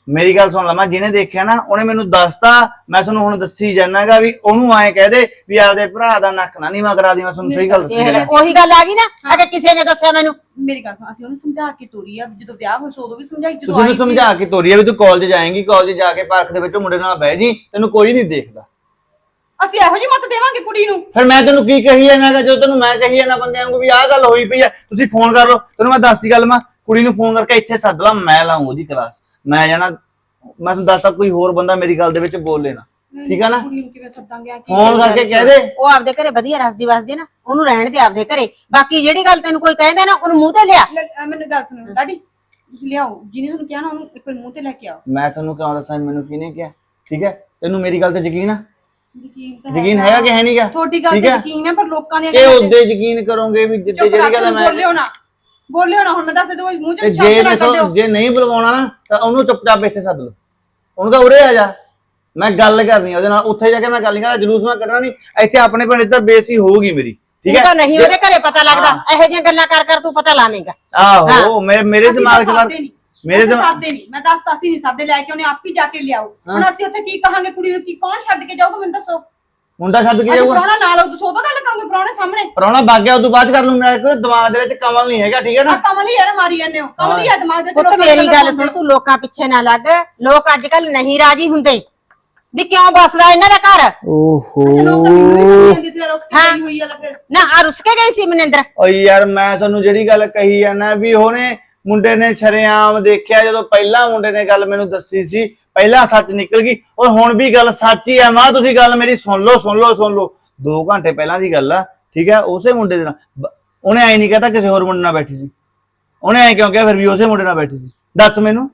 ਮੇਰੀ ਗੱਲ ਸੁਣ ਲਾ ਮੈਂ ਜਿਹਨੇ ਦੇਖਿਆ ਨਾ ਉਹਨੇ ਮੈਨੂੰ ਦੱਸਤਾ ਮੈਂ ਤੁਹਾਨੂੰ ਹੁਣ ਦੱਸੀ ਜਾਣਾਗਾ ਵੀ ਉਹਨੂੰ ਐਂ ਕਹਿ ਦੇ ਵੀ ਆਪਦੇ ਭਰਾ ਦਾ ਨੱਕ ਨਾ ਨੀਵਾ ਕਰਾ ਦੀ ਮੈਂ ਤੁਹਾਨੂੰ ਸਹੀ ਗੱਲ ਦੱਸੀ ਜਾਣਾ। ਉਹੀ ਗੱਲ ਆ ਗਈ ਨਾ ਅਗੇ ਕਿਸੇ ਨੇ ਦੱਸਿਆ ਮੈਨੂੰ। ਮੇਰੀ ਗੱਲ ਸੁਣ ਅਸੀਂ ਉਹਨੂੰ ਸਮਝਾ ਕੇ ਤੋਰੀ ਆ ਜਦੋਂ ਵਿਆਹ ਹੋਇਆ ਸੀ ਉਦੋਂ ਵੀ ਸਮਝਾਈ ਜਦੋਂ ਤੁਸੀਂ ਆਈ ਨੂੰ ਸੀ। ਸਮਝਾ ਕੇ ਤੋਰੀ ਆ ਵੀ ਤੂੰ ਕਾਲਜ ਜਾਏਂਗੀ ਕਾਲਜ ਜਾ ਕੇ ਪਾਰਕ ਦੇ ਵਿੱਚ ਉਹ ਮੁੰਡੇ ਨਾਲ ਬਹਿ ਜੀ ਤੈਨੂੰ ਕੋਈ ਨਹੀਂ ਦੇਖਦਾ। ਅਸੀਂ ਇਹੋ ਜਿਹੀ ਮਤ ਦੇਵਾਂਗੇ ਕੁੜੀ ਨੂੰ। ਫਿਰ ਮੈਂ ਤੈਨੂੰ ਕੀ ਕਹੀ ਆ ਮੈਂ ਕਿਹਾ ਜਦੋਂ ਤੈਨੂੰ ਮੈਂ ਕਹੀ ਆ ਨਾ ਬੰਦਿਆਂ ਨੂੰ ਵੀ ਆਹ ਗੱਲ ਹੋਈ ਪਈ ਆ ਤੁਸੀਂ ਫੋਨ ਕਰ ਲਓ ਤੈਨੂੰ ਮੈਂ ਦੱਸਦੀ ਗੱਲ ਮੈਂ ਕੁੜੀ ਨੂੰ ਫੋਨ ਕਰਕੇ ਇੱਥੇ ਸੱਦ ਲਾ ਮੈਂ ਲਾਉਂ ਉਹਦੀ ਕਲਾਸ ਮੈਂ ਜਾਣਾ ਮੈਂ ਤੁਹਾਨੂੰ ਦੱਸਦਾ ਕੋਈ ਹੋਰ ਬੰਦਾ ਮੇਰੀ ਗੱਲ ਦੇ ਵਿੱਚ ਬੋਲੇ ਨਾ ਠੀਕ ਆ ਨਾ? ਕੁੜੀ ਨੂੰ ਕਿਵੇਂ ਸੱਦਾਂਗੇ ਆ ਕੀ ਫੋਨ ਕਰਕੇ ਕਹਿ ਦੇ। ਉਹ ਆਪਦੇ ਘਰੇ ਵਧੀਆ ਰਸਦੀ ਵਸਦੀ ਨਾ ਉਹਨੂੰ ਰਹਿਣ ਦੇ ਆਪਦੇ ਘਰੇ। ਬਾਕੀ ਜਿਹੜੀ ਗੱਲ ਤੈਨੂੰ ਕੋਈ ਕਹਿੰਦਾ ਨਾ ਉਹਨੂੰ ਮੂੰਹ ਤੇ ਲਿਆ। ਲੈ, ਅਹ ਮੈਨੂੰ ਗੱਲ ਸੁਣੋ ਡਾਡੀ ਤੁਸੀਂ ਲਿਆਓ। ਜਿਹਨੇ ਤੁਹਾਨੂੰ ਕਿਹਾ ਨਾ ਉਹਨੂੰ ਇੱਕ ਵਾਰ ਮੂੰਹ ਤੇ ਲੈ ਕੇ ਆਓ। ਮੈਂ ਤੁਹਾਨੂੰ ਕਿਉਂ ਦੱਸਾਂ ਮੈਨੂੰ ਕਿਹਨੇ ਕਿਹਾ? ਠੀਕ ਹੈ? ਤੈਨੂੰ ਮੇਰੀ ਗੱਲ ਤੇ ਯਕੀਨ ਆ? ਯਕੀਨ ਤਾਂ ਯਕੀਨ ਹੈਗਾ ਕਿ ਹੈ ਨਹੀਂਗਾ ਤੁਹਾਡੀ ਗੱਲ ਤੇ ਯਕੀਨ ਹੈ ਪਰ ਲੋਕਾਂ ਦੀਆਂ ਗੱਲਾਂ ਤੇ ਉਹਦੇ ਯਕੀਨ ਕਰੋਗੇ ਵੀ ਚੁੱਪ ਜਿਹੜੀ ਗੱਲ ਮੈਂ ਬੋਲਿਓ ਨਾ। ਬੋਲਿਓ ਨਾ ਹੁਣ ਮੈਂ ਦੱਸ ਦੋ ਮੂੰਹ ਤੇ ਚ ਜੇ ਨਾ ਮੈਥੋਂ ਕੱਢਿਓ। ਜੇ ਨਹੀਂ ਬੁਲਵਾਉਣਾ ਨਾ ਤਾਂ ਉਹਨੂੰ ਚੁੱਪਚਾਪ ਇੱਥੇ ਸੱਦ ਲਓ। ਉਹਨੂੰ ਕਹ ਉਰੇ ਆ ਜਾ। ਮੈਂ ਗੱਲ ਕਰਨੀ ਆ ਉਹਦੇ ਨਾਲ। ਉੱਥੇ ਜਾ ਕੇ ਮੈਂ ਗੱਲ ਨਹੀਂ ਕਰਦਾ ਜਲੂਸ ਮੈਂ ਕੱਢਣਾ ਨਹੀਂ ਇੱਥੇ ਆਪਣੇ ਪਿੰਡ ਇੱਧਰ ਬੇਇੱਜ਼ਤੀ ਹੋਊਗੀ ਮੇਰੀ ਠੀਕ ਤੂੰ ਤਾਂ ਹੈ ਨਹੀਂ ਉਹਦੇ ਘਰੇ ਪਤਾ ਲੱਗਦਾ। ਇਹੋ ਜਿਹੀਆਂ ਗੱਲਾਂ ਕਰ ਕਰ ਤੂੰ ਪਤਾ ਲਾਵੇਂਗਾ। ਆਹੋ ਮੇਰੇ ਮੇਰੇ ਅਸੀਂ ਦਿਮਾਗ 'ਚ ਤਾਂ ਤਾਂ- ਸਾਦੇ ਨਹੀਂ ਮੇਰੇ ਦਿਮਾਗ ਸਾਦੇ ਨਹੀਂ ਮੈਂ ਦੱਸਦਾ ਸੀ ਨਹੀਂ ਸਾਦੇ ਲੈ ਕੇ ਉਹਨੇ ਆਪ ਹੀ ਜਾ ਕੇ ਲਿਆਓ। ਹੁਣ ਅਸੀਂ ਉੱਥੇ ਕੀ ਕਹਾਂਗੇ ਕੁੜੀ ਨੂੰ? ਕੀ ਕੌਣ ਛੱਡ ਕੇ ਜਾਊਗਾ ਮੈਨੂੰ ਦੱਸੋ। ਮੁੰਡਾ ਛੱਡ ਕੇ ਅਸੀਂ ਜਾਊਗਾ। ਪ੍ਰਾਹੁਣਾ ਨਾਲ ਆਓ ਤੁਸੀਂ ਉਦੋਂ ਗੱਲ ਕਰੋਗੇ ਪ੍ਰਾਹੁਣੇ ਸਾਹਮਣੇ? ਪਰੌਣਾ ਵਗ ਗਿਆ ਉਦੋਂ ਬਾਅਦ 'ਚ ਕਰ ਲੂੰ ਮੈਂ ਕੋਈ ਦਿਮਾਗ ਦੇ ਵਿੱਚ ਕਮਲ ਨਹੀਂ ਹੈਗਾ ਠੀਕ ਹੈ ਆ ਨਾ ਕਮਲ ਹੀ ਨਾ ਮਾਰੀ ਜਾਂਦੇ ਹੋ। ਕਮਲ ਹੀ ਆ ਦਿਮਾਗ ਦੇ ਪੁੱਤ ਮੇਰੀ ਗੱਲ ਸੁਣ ਤੂੰ ਲੋਕਾਂ ਪਿੱਛੇ ਨਾ ਲੱਗ। ਲੋਕ ਅੱਜ ਕੱਲ ਨਹੀਂ ਰਾਜੀ ਹੁੰਦੇ। ਵੀ ਕਿਉਂ ਬਸਦਾ ਇਹਨਾਂ ਦਾ ਘਰ? ਓਹੋ। ਯਾਰ ਉਸ ਹੋਈ ਆ ਫਿਰ। ਨਾ ਆ ਰੁੱਸ ਕੇ ਗਈ ਸੀ ਮਨਿੰਦਰ? ਓ ਯਾਰ ਮੈਂ ਤੁਹਾਨੂੰ ਜਿਹੜੀ ਗੱਲ ਕਹੀ ਆ ਨਾ ਵੀ ਉਹਨੇ ਮੁੰਡੇ ਨੇ ਸ਼ਰੇਆਮ ਦੇਖਿਆ ਜਦੋਂ ਪਹਿਲਾਂ ਮੁੰਡੇ ਨੇ ਗੱਲ ਮੈਨੂੰ ਦੱਸੀ ਸੀ ਪਹਿਲਾਂ ਸੱਚ ਨਿਕਲ ਗਈ। ਔਰ ਹੁਣ ਵੀ ਗੱਲ ਸੱਚ ਹੀ ਆ ਮਾਂ ਤੁਸੀਂ ਗੱਲ ਮੇਰੀ ਸੁਣ ਲਓ ਸੁਣ ਲਓ ਸੁਣ ਲਓ। 2 ਘੰਟੇ ਪਹਿਲਾਂ ਦੀ ਗੱਲ ਆ ਠੀਕ ਹੈ ਉਸੇ ਮੁੰਡੇ ਦੇ ਨਾਲ। ਉਹਨੇ ਐ ਨਹੀਂ ਕਹਤਾ ਕਿਸੇ ਹੋਰ ਮੁੰਡੇ ਨਾਲ ਬੈਠੀ ਸੀ। ਉਹਨੇ ਐ ਕਿਉਂ ਕਿਹਾ ਫਿਰ ਵੀ ਉਸੇ ਮੁੰਡੇ ਨਾਲ ਬੈਠੀ ਸੀ। ਦੱਸ ਮੈਨੂੰ।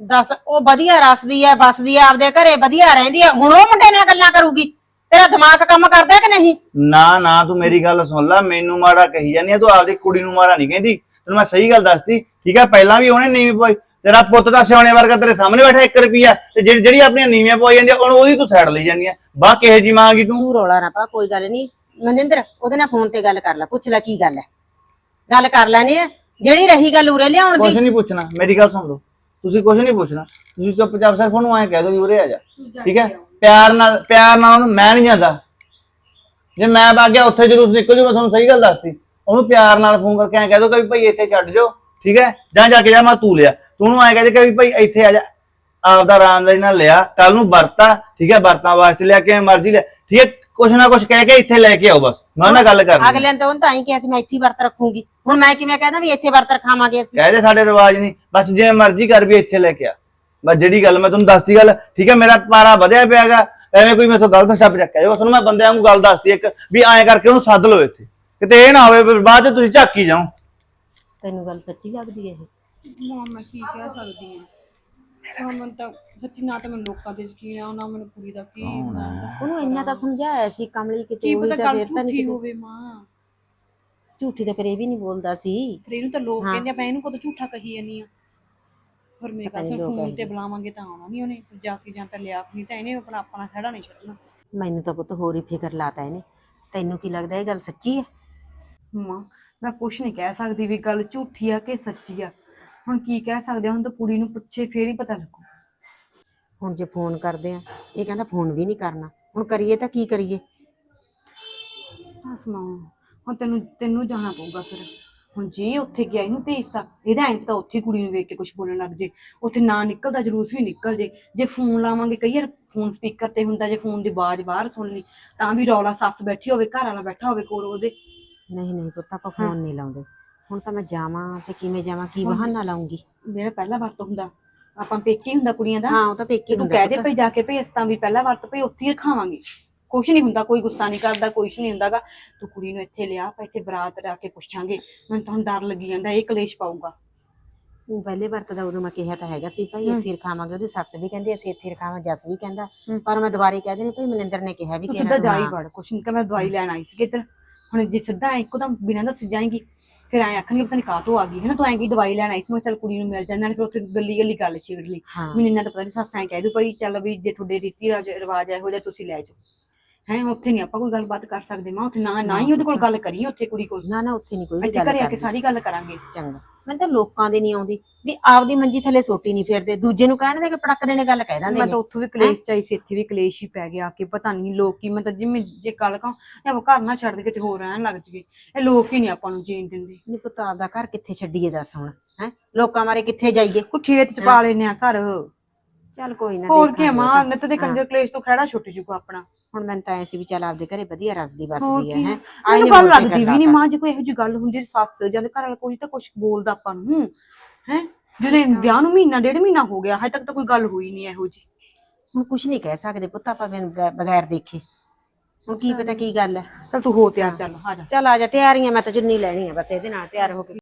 ਦੱਸ ਉਹ ਵਧੀਆ ਰਸਦੀ ਐ ਬਸਦੀ ਐ ਆਪਦੇ ਘਰੇ ਵਧੀਆ ਰਹਿੰਦੀ ਐ ਹੁਣ ਉਹ ਮੁੰਡੇ ਨਾਲ ਗੱਲਾਂ ਕਰੂਗੀ। ਤੇਰਾ ਦਿਮਾਗ ਕੰਮ ਕਰਦਾ ਕਿ ਨਹੀਂ? ਨਾ ਨਾ ਤੂੰ ਮੇਰੀ ਗੱਲ ਸੁਣ ਲੈ ਮੈਨੂੰ ਮਾੜਾ ਕਹੀ ਜਾਂਦੀ ਆ ਤੂੰ ਆਪਦੀ ਕੁੜੀ ਨੂੰ ਮਾੜਾ ਨਹੀਂ ਕਹਿੰਦੀ। ਤੈਨੂੰ ਮੈਂ ਸਹੀ ਗੱਲ ਦੱਸਦੀ ਠੀਕ ਹੈ ਪਹਿਲਾਂ ਵੀ ਉਹਨੇ ਨੀਵੀਂ ਪਾਈ ਤੇਰਾ ਪੁੱਤ ਦਾ ਸਿਆਣੇ ਵਰਗਾ ਤੇਰੇ ਸਾਹਮਣੇ ਬੈਠਾ 1 ਰੁਪਿਆ ਤੇ ਜਿਹੜੀ ਜਿਹੜੀ ਆਪਣੀਆਂ ਨੀਵੀਆਂ ਪਵਾਈ ਜਾਂਦੀ ਆ ਉਹਨੂੰ ਉਹਦੀ ਤੂੰ ਸਾਈਡ ਲਈ ਜਾਂਦੀ ਆ ਬਾ ਕਿਹੇ ਜੀ ਮਾਂਗੀ ਤੂੰ? ਤੂੰ ਰੌਲਾ ਨਾ ਪਾ ਕੋਈ ਗੱਲ ਨਹੀਂ ਮਨਿੰਦਰ ਉਹਦੇ ਨਾਲ ਫੋਨ ਤੇ ਗੱਲ ਕਰ ਲੈ ਪੁੱਛ ਲੈ ਕੀ ਗੱਲ ਐ ਗੱਲ ਕਰ ਲੈਣੀ ਐ ਜਿਹੜੀ ਰਹੀ ਗੱਲ ਉਰੇ ਲਿਆਉਣ ਕੁਝ ਦੀ ਨਹੀਂ ਪੁੱਛਣਾ ਮੇਰੀ ਗੱਲ ਸੁਣ ਲਓ। ਤੁਸੀਂ ਕੁਝ ਨਹੀਂ ਪੁੱਛਣਾ ਤੁਸੀਂ ਚੁੱਪਚਾਪ ਸਿਰਫ ਉਹਨੂੰ ਐਂ ਕਹਿ ਦਿਓ ਵੀ ਉਰੇ ਆ ਜਾ ਠੀਕ ਹੈ? ਪਿਆਰ ਨਾਲ ਪਿਆਰ ਨਾਲ ਉਹਨੂੰ ਮੈਂ ਨਹੀਂ ਜਾਂਦਾ। ਜੇ ਮੈਂ ਵਗ ਗਿਆ ਉੱਥੇ ਜਲੂਸ ਨਿਕਲ ਜੂ ਮੈਂ ਤੁਹਾਨੂੰ ਸਹੀ ਗੱਲ ਦੱਸਤੀ। ਉਹਨੂੰ ਪਿਆਰ ਨਾਲ ਫੋਨ ਕਰਕੇ ਐਂ ਕਹਿ ਦਿਓ ਕਿ ਵੀ ਭਾਈ ਇੱਥੇ ਛੱਡ ਜਾਓ ਠੀਕ ਹੈ? ਜਾਂ ਜਾ ਕੇ ਜਾ ਮੈਂ ਤੂੰ ਲਿਆ। ਤੂੰ ਉਹਨੂੰ ਐਂ ਕਹਿ ਦੇ ਕਿ ਵੀ ਭਾਈ ਇੱਥੇ ਆ ਜਾ। ਆਪਦਾ ਆਰਾਮ ਨਾਲ ਨਾਲ ਲਿਆ ਕੱਲ ਨੂੰ ਵਰਤਾ ਠੀਕ ਹੈ? ਵਰਤਾਂ ਵਾਸਤੇ ਲਿਆ ਕਿਵੇਂ ਮਰਜ਼ੀ ਲਿਆ। ਠੀਕ ਹੈ? ਕੁਛ ਨਾ ਕੁਛ ਕਹਿ ਕੇ ਇੱਥੇ ਲੈ ਕੇ ਆਓ ਬਸ। ਮੈਂ ਉਹਨਾਂ ਨਾਲ ਗੱਲ ਕਰਨੀ ਅਗਲੇ ਤਾਂ ਉਹਨੂੰ ਤਾਂ ਹੀ ਕਿਹਾ ਸੀ ਮੈਂ ਇੱਥੇ ਹੀ ਵਰਤ ਰੱਖੂੰਗੀ। ਹੁਣ ਮੈਂ ਕਿਵੇਂ ਕਹਿੰਦਾ ਵੀ ਇੱਥੇ ਵਰਤ ਰਖਾਵਾਂਗੇ ਅਸੀਂ? ਕਹਦੇ ਸਾਡੇ ਰਿਵਾਜ ਨਹੀਂ। ਬਸ ਜਿਵੇਂ ਮਰਜ਼ੀ ਕਰ ਵੀ ਇੱਥੇ ਲੈ ਕੇ ਆ। ਬਸ ਜਿਹੜੀ ਗੱਲ ਮੈਂ ਤੁਹਾਨੂੰ ਦੱਸਦੀ ਗੱਲ ਠੀਕ ਹੈ? ਮੇਰਾ ਪਾਰਾ ਵਧਿਆ ਪਿਆਗਾ ਐਵੇਂ ਕੋਈ ਮੇਥੋਂ ਗਲਤ ਸਟੈਪ ਚੱਕਿਆ ਜਾਓ ਤੁਹਾਨੂੰ ਮੈਂ ਬੰਦਿਆਂ ਨੂੰ ਗੱਲ ਦੱਸਦੀ ਇੱਕ ਵੀ ਐਂ ਕਰਕੇ ਉਹਨੂੰ ਸੱਦ ਲਓ ਇੱਥੇ। ਕਿਤੇ ਇਹ ਨਾ ਹੋਵੇ ਵੀ ਬਾਅਦ ਚ ਤੁਸੀਂ ਝਾਕੀ ਜਾਓ। ਤੈਨੂੰ ਗੱਲ ਸੱਚੀ ਲੱਗਦੀ ਹੈ ਇਹ? ਮਾਂ ਮੈਂ ਕੀ ਕਹਿ ਸਕਦੀ ਹਾਂ? ਹੁਣ ਤਾਂ ਸੱਚੀ ਨਾ ਤਾਂ ਮੈਨੂੰ ਲੋਕਾਂ ਦੇ ਯਕੀਨ ਆ ਨਾ ਮੈਨੂੰ ਕੁੜੀ ਦਾ ਕੀ ਮੈਂ ਦੱਸ ਉਹਨੂੰ ਇੰਨਾ ਤਾਂ ਸਮਝਾਇਆ ਸੀ ਕਮਲੀ ਕਿਤੇ ਕੀ ਉਹੀ ਪਤਾ ਤਾਂ ਗੱਲ ਫੇਰ ਤਾਂ ਨਹੀਂ ਕਿਤੇ ਹੋਵੇ ਮਾਂ। ਝੂਠੀ ਤਾਂ ਫਿਰ ਇਹ ਵੀ ਨਹੀਂ ਬੋਲਦਾ ਸੀ। ਫਿਰ ਇਹਨੂੰ ਤਾਂ ਲੋਕ ਕਹਿੰਦੇ ਆ ਮੈਂ ਇਹਨੂੰ ਕਦੋਂ ਝੂਠਾ ਕਹੀ ਜਾਨੀ ਆ ਪਰ ਮੇਰੇ ਕੋਲ ਫੋਨ ਤੇ ਬੁਲਾਵਾਂਗੇ ਤਾਂ ਆਉਣਾ ਨਹੀਂ ਉਹਨੇ ਜਾ ਕੇ ਜਾਂ ਤਾਂ ਲਿਆ ਨਹੀਂ ਤਾਂ ਇਹਨੇ ਆਪਣਾ ਆਪਣਾ ਖੜਾ ਨਹੀਂ ਛੱਡਣਾ। ਮੈਨੂੰ ਤਾਂ ਪੁੱਤ ਹੋਰ ਹੀ ਫਿਕਰ ਲਾਤਾ ਇਹਨੇ। ਤੈਨੂੰ ਕੀ ਲੱਗਦਾ ਇਹ ਗੱਲ ਸੱਚੀ ਹੈ? ਮਾਂ ਮੈਂ ਕੁਛ ਨਹੀਂ ਕਹਿ ਸਕਦੀ ਵੀ ਗੱਲ ਝੂਠੀ ਆ ਕਿ ਸੱਚੀ ਆ। ਹੁਣ ਕੀ ਕਹਿ ਸਕਦੇ ਆ? ਹੁਣ ਤਾਂ ਕੁੜੀ ਨੂੰ ਪੁੱਛੇ ਫੇਰ ਹੀ ਪਤਾ ਲੱਗੂ। ਹੁਣ ਜੇ ਫੋਨ ਕਰਦੇ ਆ ਇਹ ਕਹਿੰਦਾ ਫੋਨ ਵੀ ਨਹੀਂ ਕਰਨਾ। ਹੁਣ ਕਰੀਏ ਤਾਂ ਕੀ ਕਰੀਏ? ਦੱਸ ਮਾਂ ਹੁਣ ਤੈਨੂੰ ਤੈਨੂੰ ਜਾਣਾ ਪਊਗਾ ਫਿਰ। ਹੁਣ ਜੇ ਉੱਥੇ ਗਿਆ ਇਹਨੂੰ ਭੇਜਤਾ ਇਹਦਾ ਐਂ ਤਾਂ ਉੱਥੇ ਕੁੜੀ ਨੂੰ ਵੇਖ ਕੇ ਕੁਝ ਬੋਲਣ ਲੱਗ ਜੇ। ਉੱਥੇ ਨਾ ਨਿਕਲਦਾ ਜਲੂਸ ਵੀ ਨਿਕਲ ਜੇ। ਜੇ ਫੋਨ ਲਾਵਾਂਗੇ ਕਈ ਵਾਰ ਫੋਨ ਸਪੀਕਰ ਤੇ ਹੁੰਦਾ ਜੇ ਫੋਨ ਦੀ ਆਵਾਜ਼ ਬਾਹਰ ਸੁਣ ਲਈ ਤਾਂ ਵੀ ਰੌਲਾ ਸੱਸ ਬੈਠੀ ਹੋਵੇ ਘਰ ਵਾਲਾ ਬੈਠਾ ਹੋਵੇ ਕੋਲ ਉਹਦੇ। ਨਹੀਂ ਨਹੀਂ ਪੁੱਤ ਆਪਾਂ ਫੋਨ ਨਹੀਂ ਲਾਉਂਦੇ। ਹੁਣ ਤਾਂ ਮੈਂ ਜਾਵਾਂ ਤੇ ਕਿਵੇਂ ਜਾਵਾਂ ਕੀ ਬਹਾਨਾ ਲਾਉਂਗੀ? ਮੇਰਾ ਪਹਿਲਾ ਵਰਤ ਹੁੰਦਾ। ਆਪਾਂ ਪੇਕੇ ਹੁੰਦਾ ਕੁੜੀਆਂ ਦਾ। ਹਾਂ ਉਹ ਤਾਂ ਪੇਕੇ ਤੇ ਤੂੰ ਹੁੰਦਾ ਕਹਿ ਦੇ। ਭਈ ਜਾ ਕੇ ਭੇਜ ਤਾਂ ਵੀ ਪਹਿਲਾ ਵਰਤ ਭਈ ਉੱਥੇ ਹੀ ਰਖਾਵਾਂਗੇ। ਕੁਛ ਨਹੀਂ ਹੁੰਦਾ ਕੋਈ ਗੁੱਸਾ ਨਹੀਂ ਕਰਦਾ ਕੁਛ ਨਹੀਂ ਹੁੰਦਾਗਾ। ਤੂੰ ਕੁੜੀ ਨੂੰ ਇੱਥੇ ਲਿਆ ਆਪਾਂ ਇੱਥੇ ਬਰਾਤ ਰਾ ਕੇ ਪੁੱਛਾਂਗੇ। ਮੈਨੂੰ ਤਾਂ ਹੁਣ ਡਰ ਲੱਗੀ ਜਾਂਦਾ ਇਹ ਕਲੇਸ਼ ਪਾਊਗਾ। ਉਹ ਪਹਿਲੇ ਵਰਤ ਦਾ ਉਦੋਂ ਮੈਂ ਕਿਹਾ ਤਾਂ ਹੈਗਾ ਸੀ ਭਾਈ ਇੱਥੇ ਰਖਾਵਾਂਗੇ ਉਹਦੀ ਸੱਸ ਵੀ ਕਹਿੰਦੀ ਅਸੀਂ ਇੱਥੇ ਰਖਾਵਾਂ ਜੱਸ ਵੀ ਕਹਿੰਦਾ। ਪਰ ਮੈਂ ਦੁਬਾਰੇ ਕਹਿ ਦੇਣੀ ਭਾਈ ਮਨਿੰਦਰ ਨੇ ਕਿਹਾ ਵੀ ਕਿ ਸਿੱਧਾ ਜਾ ਹੀ ਹਾਂ। ਵੜ ਕੁਛ ਨਹੀਂ ਕਿ ਮੈਂ ਦਵਾਈ ਲੈਣ ਆਈ ਸੀ ਇੱਧਰ। ਹੁਣ ਜੇ ਸਿੱਧਾ ਇੱਕਦਮ ਬਿਨਾਂ ਦੱਸ ਜਾਏਗੀ ਫਿਰ ਐ ਆਖਣਗੇ ਪਤਾ ਨਹੀਂ ਕਾਹਤੋਂ ਆ ਗਈ ਹੈ ਨਾ ਤੂੰ ਐਂ ਕੀ ਦਵਾਈ ਲੈਣ ਆਈ ਸੀ ਮੈਂ ਕਿਹਾ ਚੱਲ ਕੁੜੀ ਨੂੰ ਮਿਲ ਜਾਂਦਾ ਫਿਰ ਉੱਥੇ ਗੱਲੀ ਗੱਲੀ ਗੱਲ ਛੇੜ ਲਈ। ਹਾਂ। ਮੈਨੂੰ ਇੰਨਾ ਤਾਂ ਪਤਾ ਨਹੀਂ ਸੱਸ ਐਂ ਕਹਿ ਦੂ ਭਾਈ ਚੱਲ ਵੀ ਜੇ ਤੁਹਾਡੇ ਰੀਤੀ ਰਾਜ ਰਿਵਾਜ ਇਹੋ ਜਿਹਾ ਤੁਸੀਂ ਲੈ ਜਾਓ। ਹੈ ਉੱਥੇ ਨਹੀਂ ਆਪਾਂ ਕੋਈ ਗੱਲਬਾਤ ਕਰ ਸਕਦੇ ਮਾਂ ਉੱਥੇ ਨਾ ਨਾ ਹੀ ਉਹਦੇ ਕੋਲ ਗੱਲ ਕਰੀਏ ਉੱਥੇ ਕੁੜੀ ਕੋਲ। ਨਾ ਨਾ ਉੱਥੇ ਨਹੀਂ ਕੋਈ ਵੀ ਇੱਥੇ ਗੱਲ ਘਰੇ ਆ ਕੇ ਕਰਨੀ। ਸਾਰੀ ਗੱਲ ਕਰਾਂਗੇ। ਚੰਗਾ। ਮੈਨੂੰ ਤਾਂ ਲੋਕਾਂ ਦੀ ਨਹੀਂ ਆਉਂਦੀ। ਵੀ ਆਪਦੀ ਮੰਜੀ ਥੱਲੇ ਸੋਟੀ ਨਹੀਂ ਫਿਰਦੇ। ਦੂਜੇ ਨੂੰ ਕਹਿਣ ਦੇ ਕਿ ਪੜਕ ਦੇਣੇ ਗੱਲ ਕਹਿ ਦਿੰਦੇ ਮੈਂ ਤਾਂ ਉੱਥੋਂ ਵੀ ਕਲੇਸ਼ ਚਾਈ ਸੀ ਇੱਥੇ ਵੀ ਕਲੇਸ਼ ਹੀ ਪੈ ਗਿਆ ਕਿ ਪਤਾ ਨਹੀਂ ਲੋਕ ਕੀ ਮੈਂ ਤਾਂ ਜਿਵੇਂ ਜੇ ਗੱਲ ਕਹਾਂ ਇਹ ਆਪਾਂ ਘਰ ਨਾ ਛੱਡ ਦੇ ਕਿਤੇ ਹੋਰ ਰਹਿਣ ਲੱਗ ਜਗੇ ਇਹ ਲੋਕ ਹੀ ਨਹੀਂ ਆਪਾਂ ਨੂੰ ਜੀਣ ਦਿੰਦੇ। ਨਹੀਂ ਪੁੱਤ ਆਪਦਾ ਘਰ ਕਿੱਥੇ ਛੱਡੀਏ ਦੱਸ ਹੁਣ ਹੈ? ਲੋਕਾਂ ਮਾਰੇ ਕਿੱਥੇ ਜਾਈਏ? ਕੋਈ ਖੇਤ ਚ ਪਾ ਲੈਨੇ ਆ ਘਰ। ਚੱਲ ਕੋਈ ਨਾ ਹੋਰ ਕੀ ਦੇਖਾਂਗੇ ਮਾਂ। ਨਿੱਤ ਦੇ ਕੰਜਰ ਕਲੇਸ਼ ਤੋਂ ਖੜਾ ਛੁੱਟ ਜੂਗਾ ਆਪਣਾ। ਹੁਣ ਮੈਨੂੰ ਤਾਂ ਐ ਸੀ ਵੀ ਚੱਲ ਆਪਦੇ ਘਰੇ ਵਧੀਆ ਰਸਦੀ ਬਸਦੀ ਹੈ ਹੈ। ਮੈਨੂੰ ਗੱਲ ਲੱਗਦੀ ਵੀ ਨਹੀਂ ਮਾਂ ਜੇ ਕੋਈ ਇਹੋ ਜਿਹੀ ਗੱਲ ਹੁੰਦੀ ਤੇ ਸੱਸ ਜਾਂ ਘਰ ਵਾਲਾ ਕੋਈ ਤਾਂ ਕੁਝ ਬੋਲਦਾ ਆਪਾਂ ਨੂੰ ਹੈ। ਜਿਹਦੇ ਵਿਆਹ ਨੂੰ ਮਹੀਨਾ ਡੇਢ ਮਹੀਨਾ ਹੋ ਗਿਆ ਹਜੇ ਤੱਕ ਤਾਂ ਕੋਈ ਗੱਲ ਹੋਈ ਨਹੀਂ ਇਹੋ ਜੀ ਹੁਣ ਕੁਝ ਨਹੀਂ ਕਹਿ ਸਕਦੇ ਪੁੱਤ ਆਪਾਂ ਬਿਨ ਬਗੈ- ਬਗੈਰ ਦੇਖੇ। ਹੁਣ ਕੀ ਪਤਾ ਕੀ ਗੱਲ ਹੈ ਚਲ ਤੂੰ ਹੋ ਤਿਆਰ ਚੱਲ ਆ ਜਾ। ਚੱਲ ਆ ਜਾ ਤਿਆਰੀਆਂ ਮੈਂ ਤਾਂ ਚੁੰਨੀ ਲੈਣੀ ਆ ਬਸ ਇਹਦੇ ਨਾਲ ਤਿਆਰ ਹੋ ਕੇ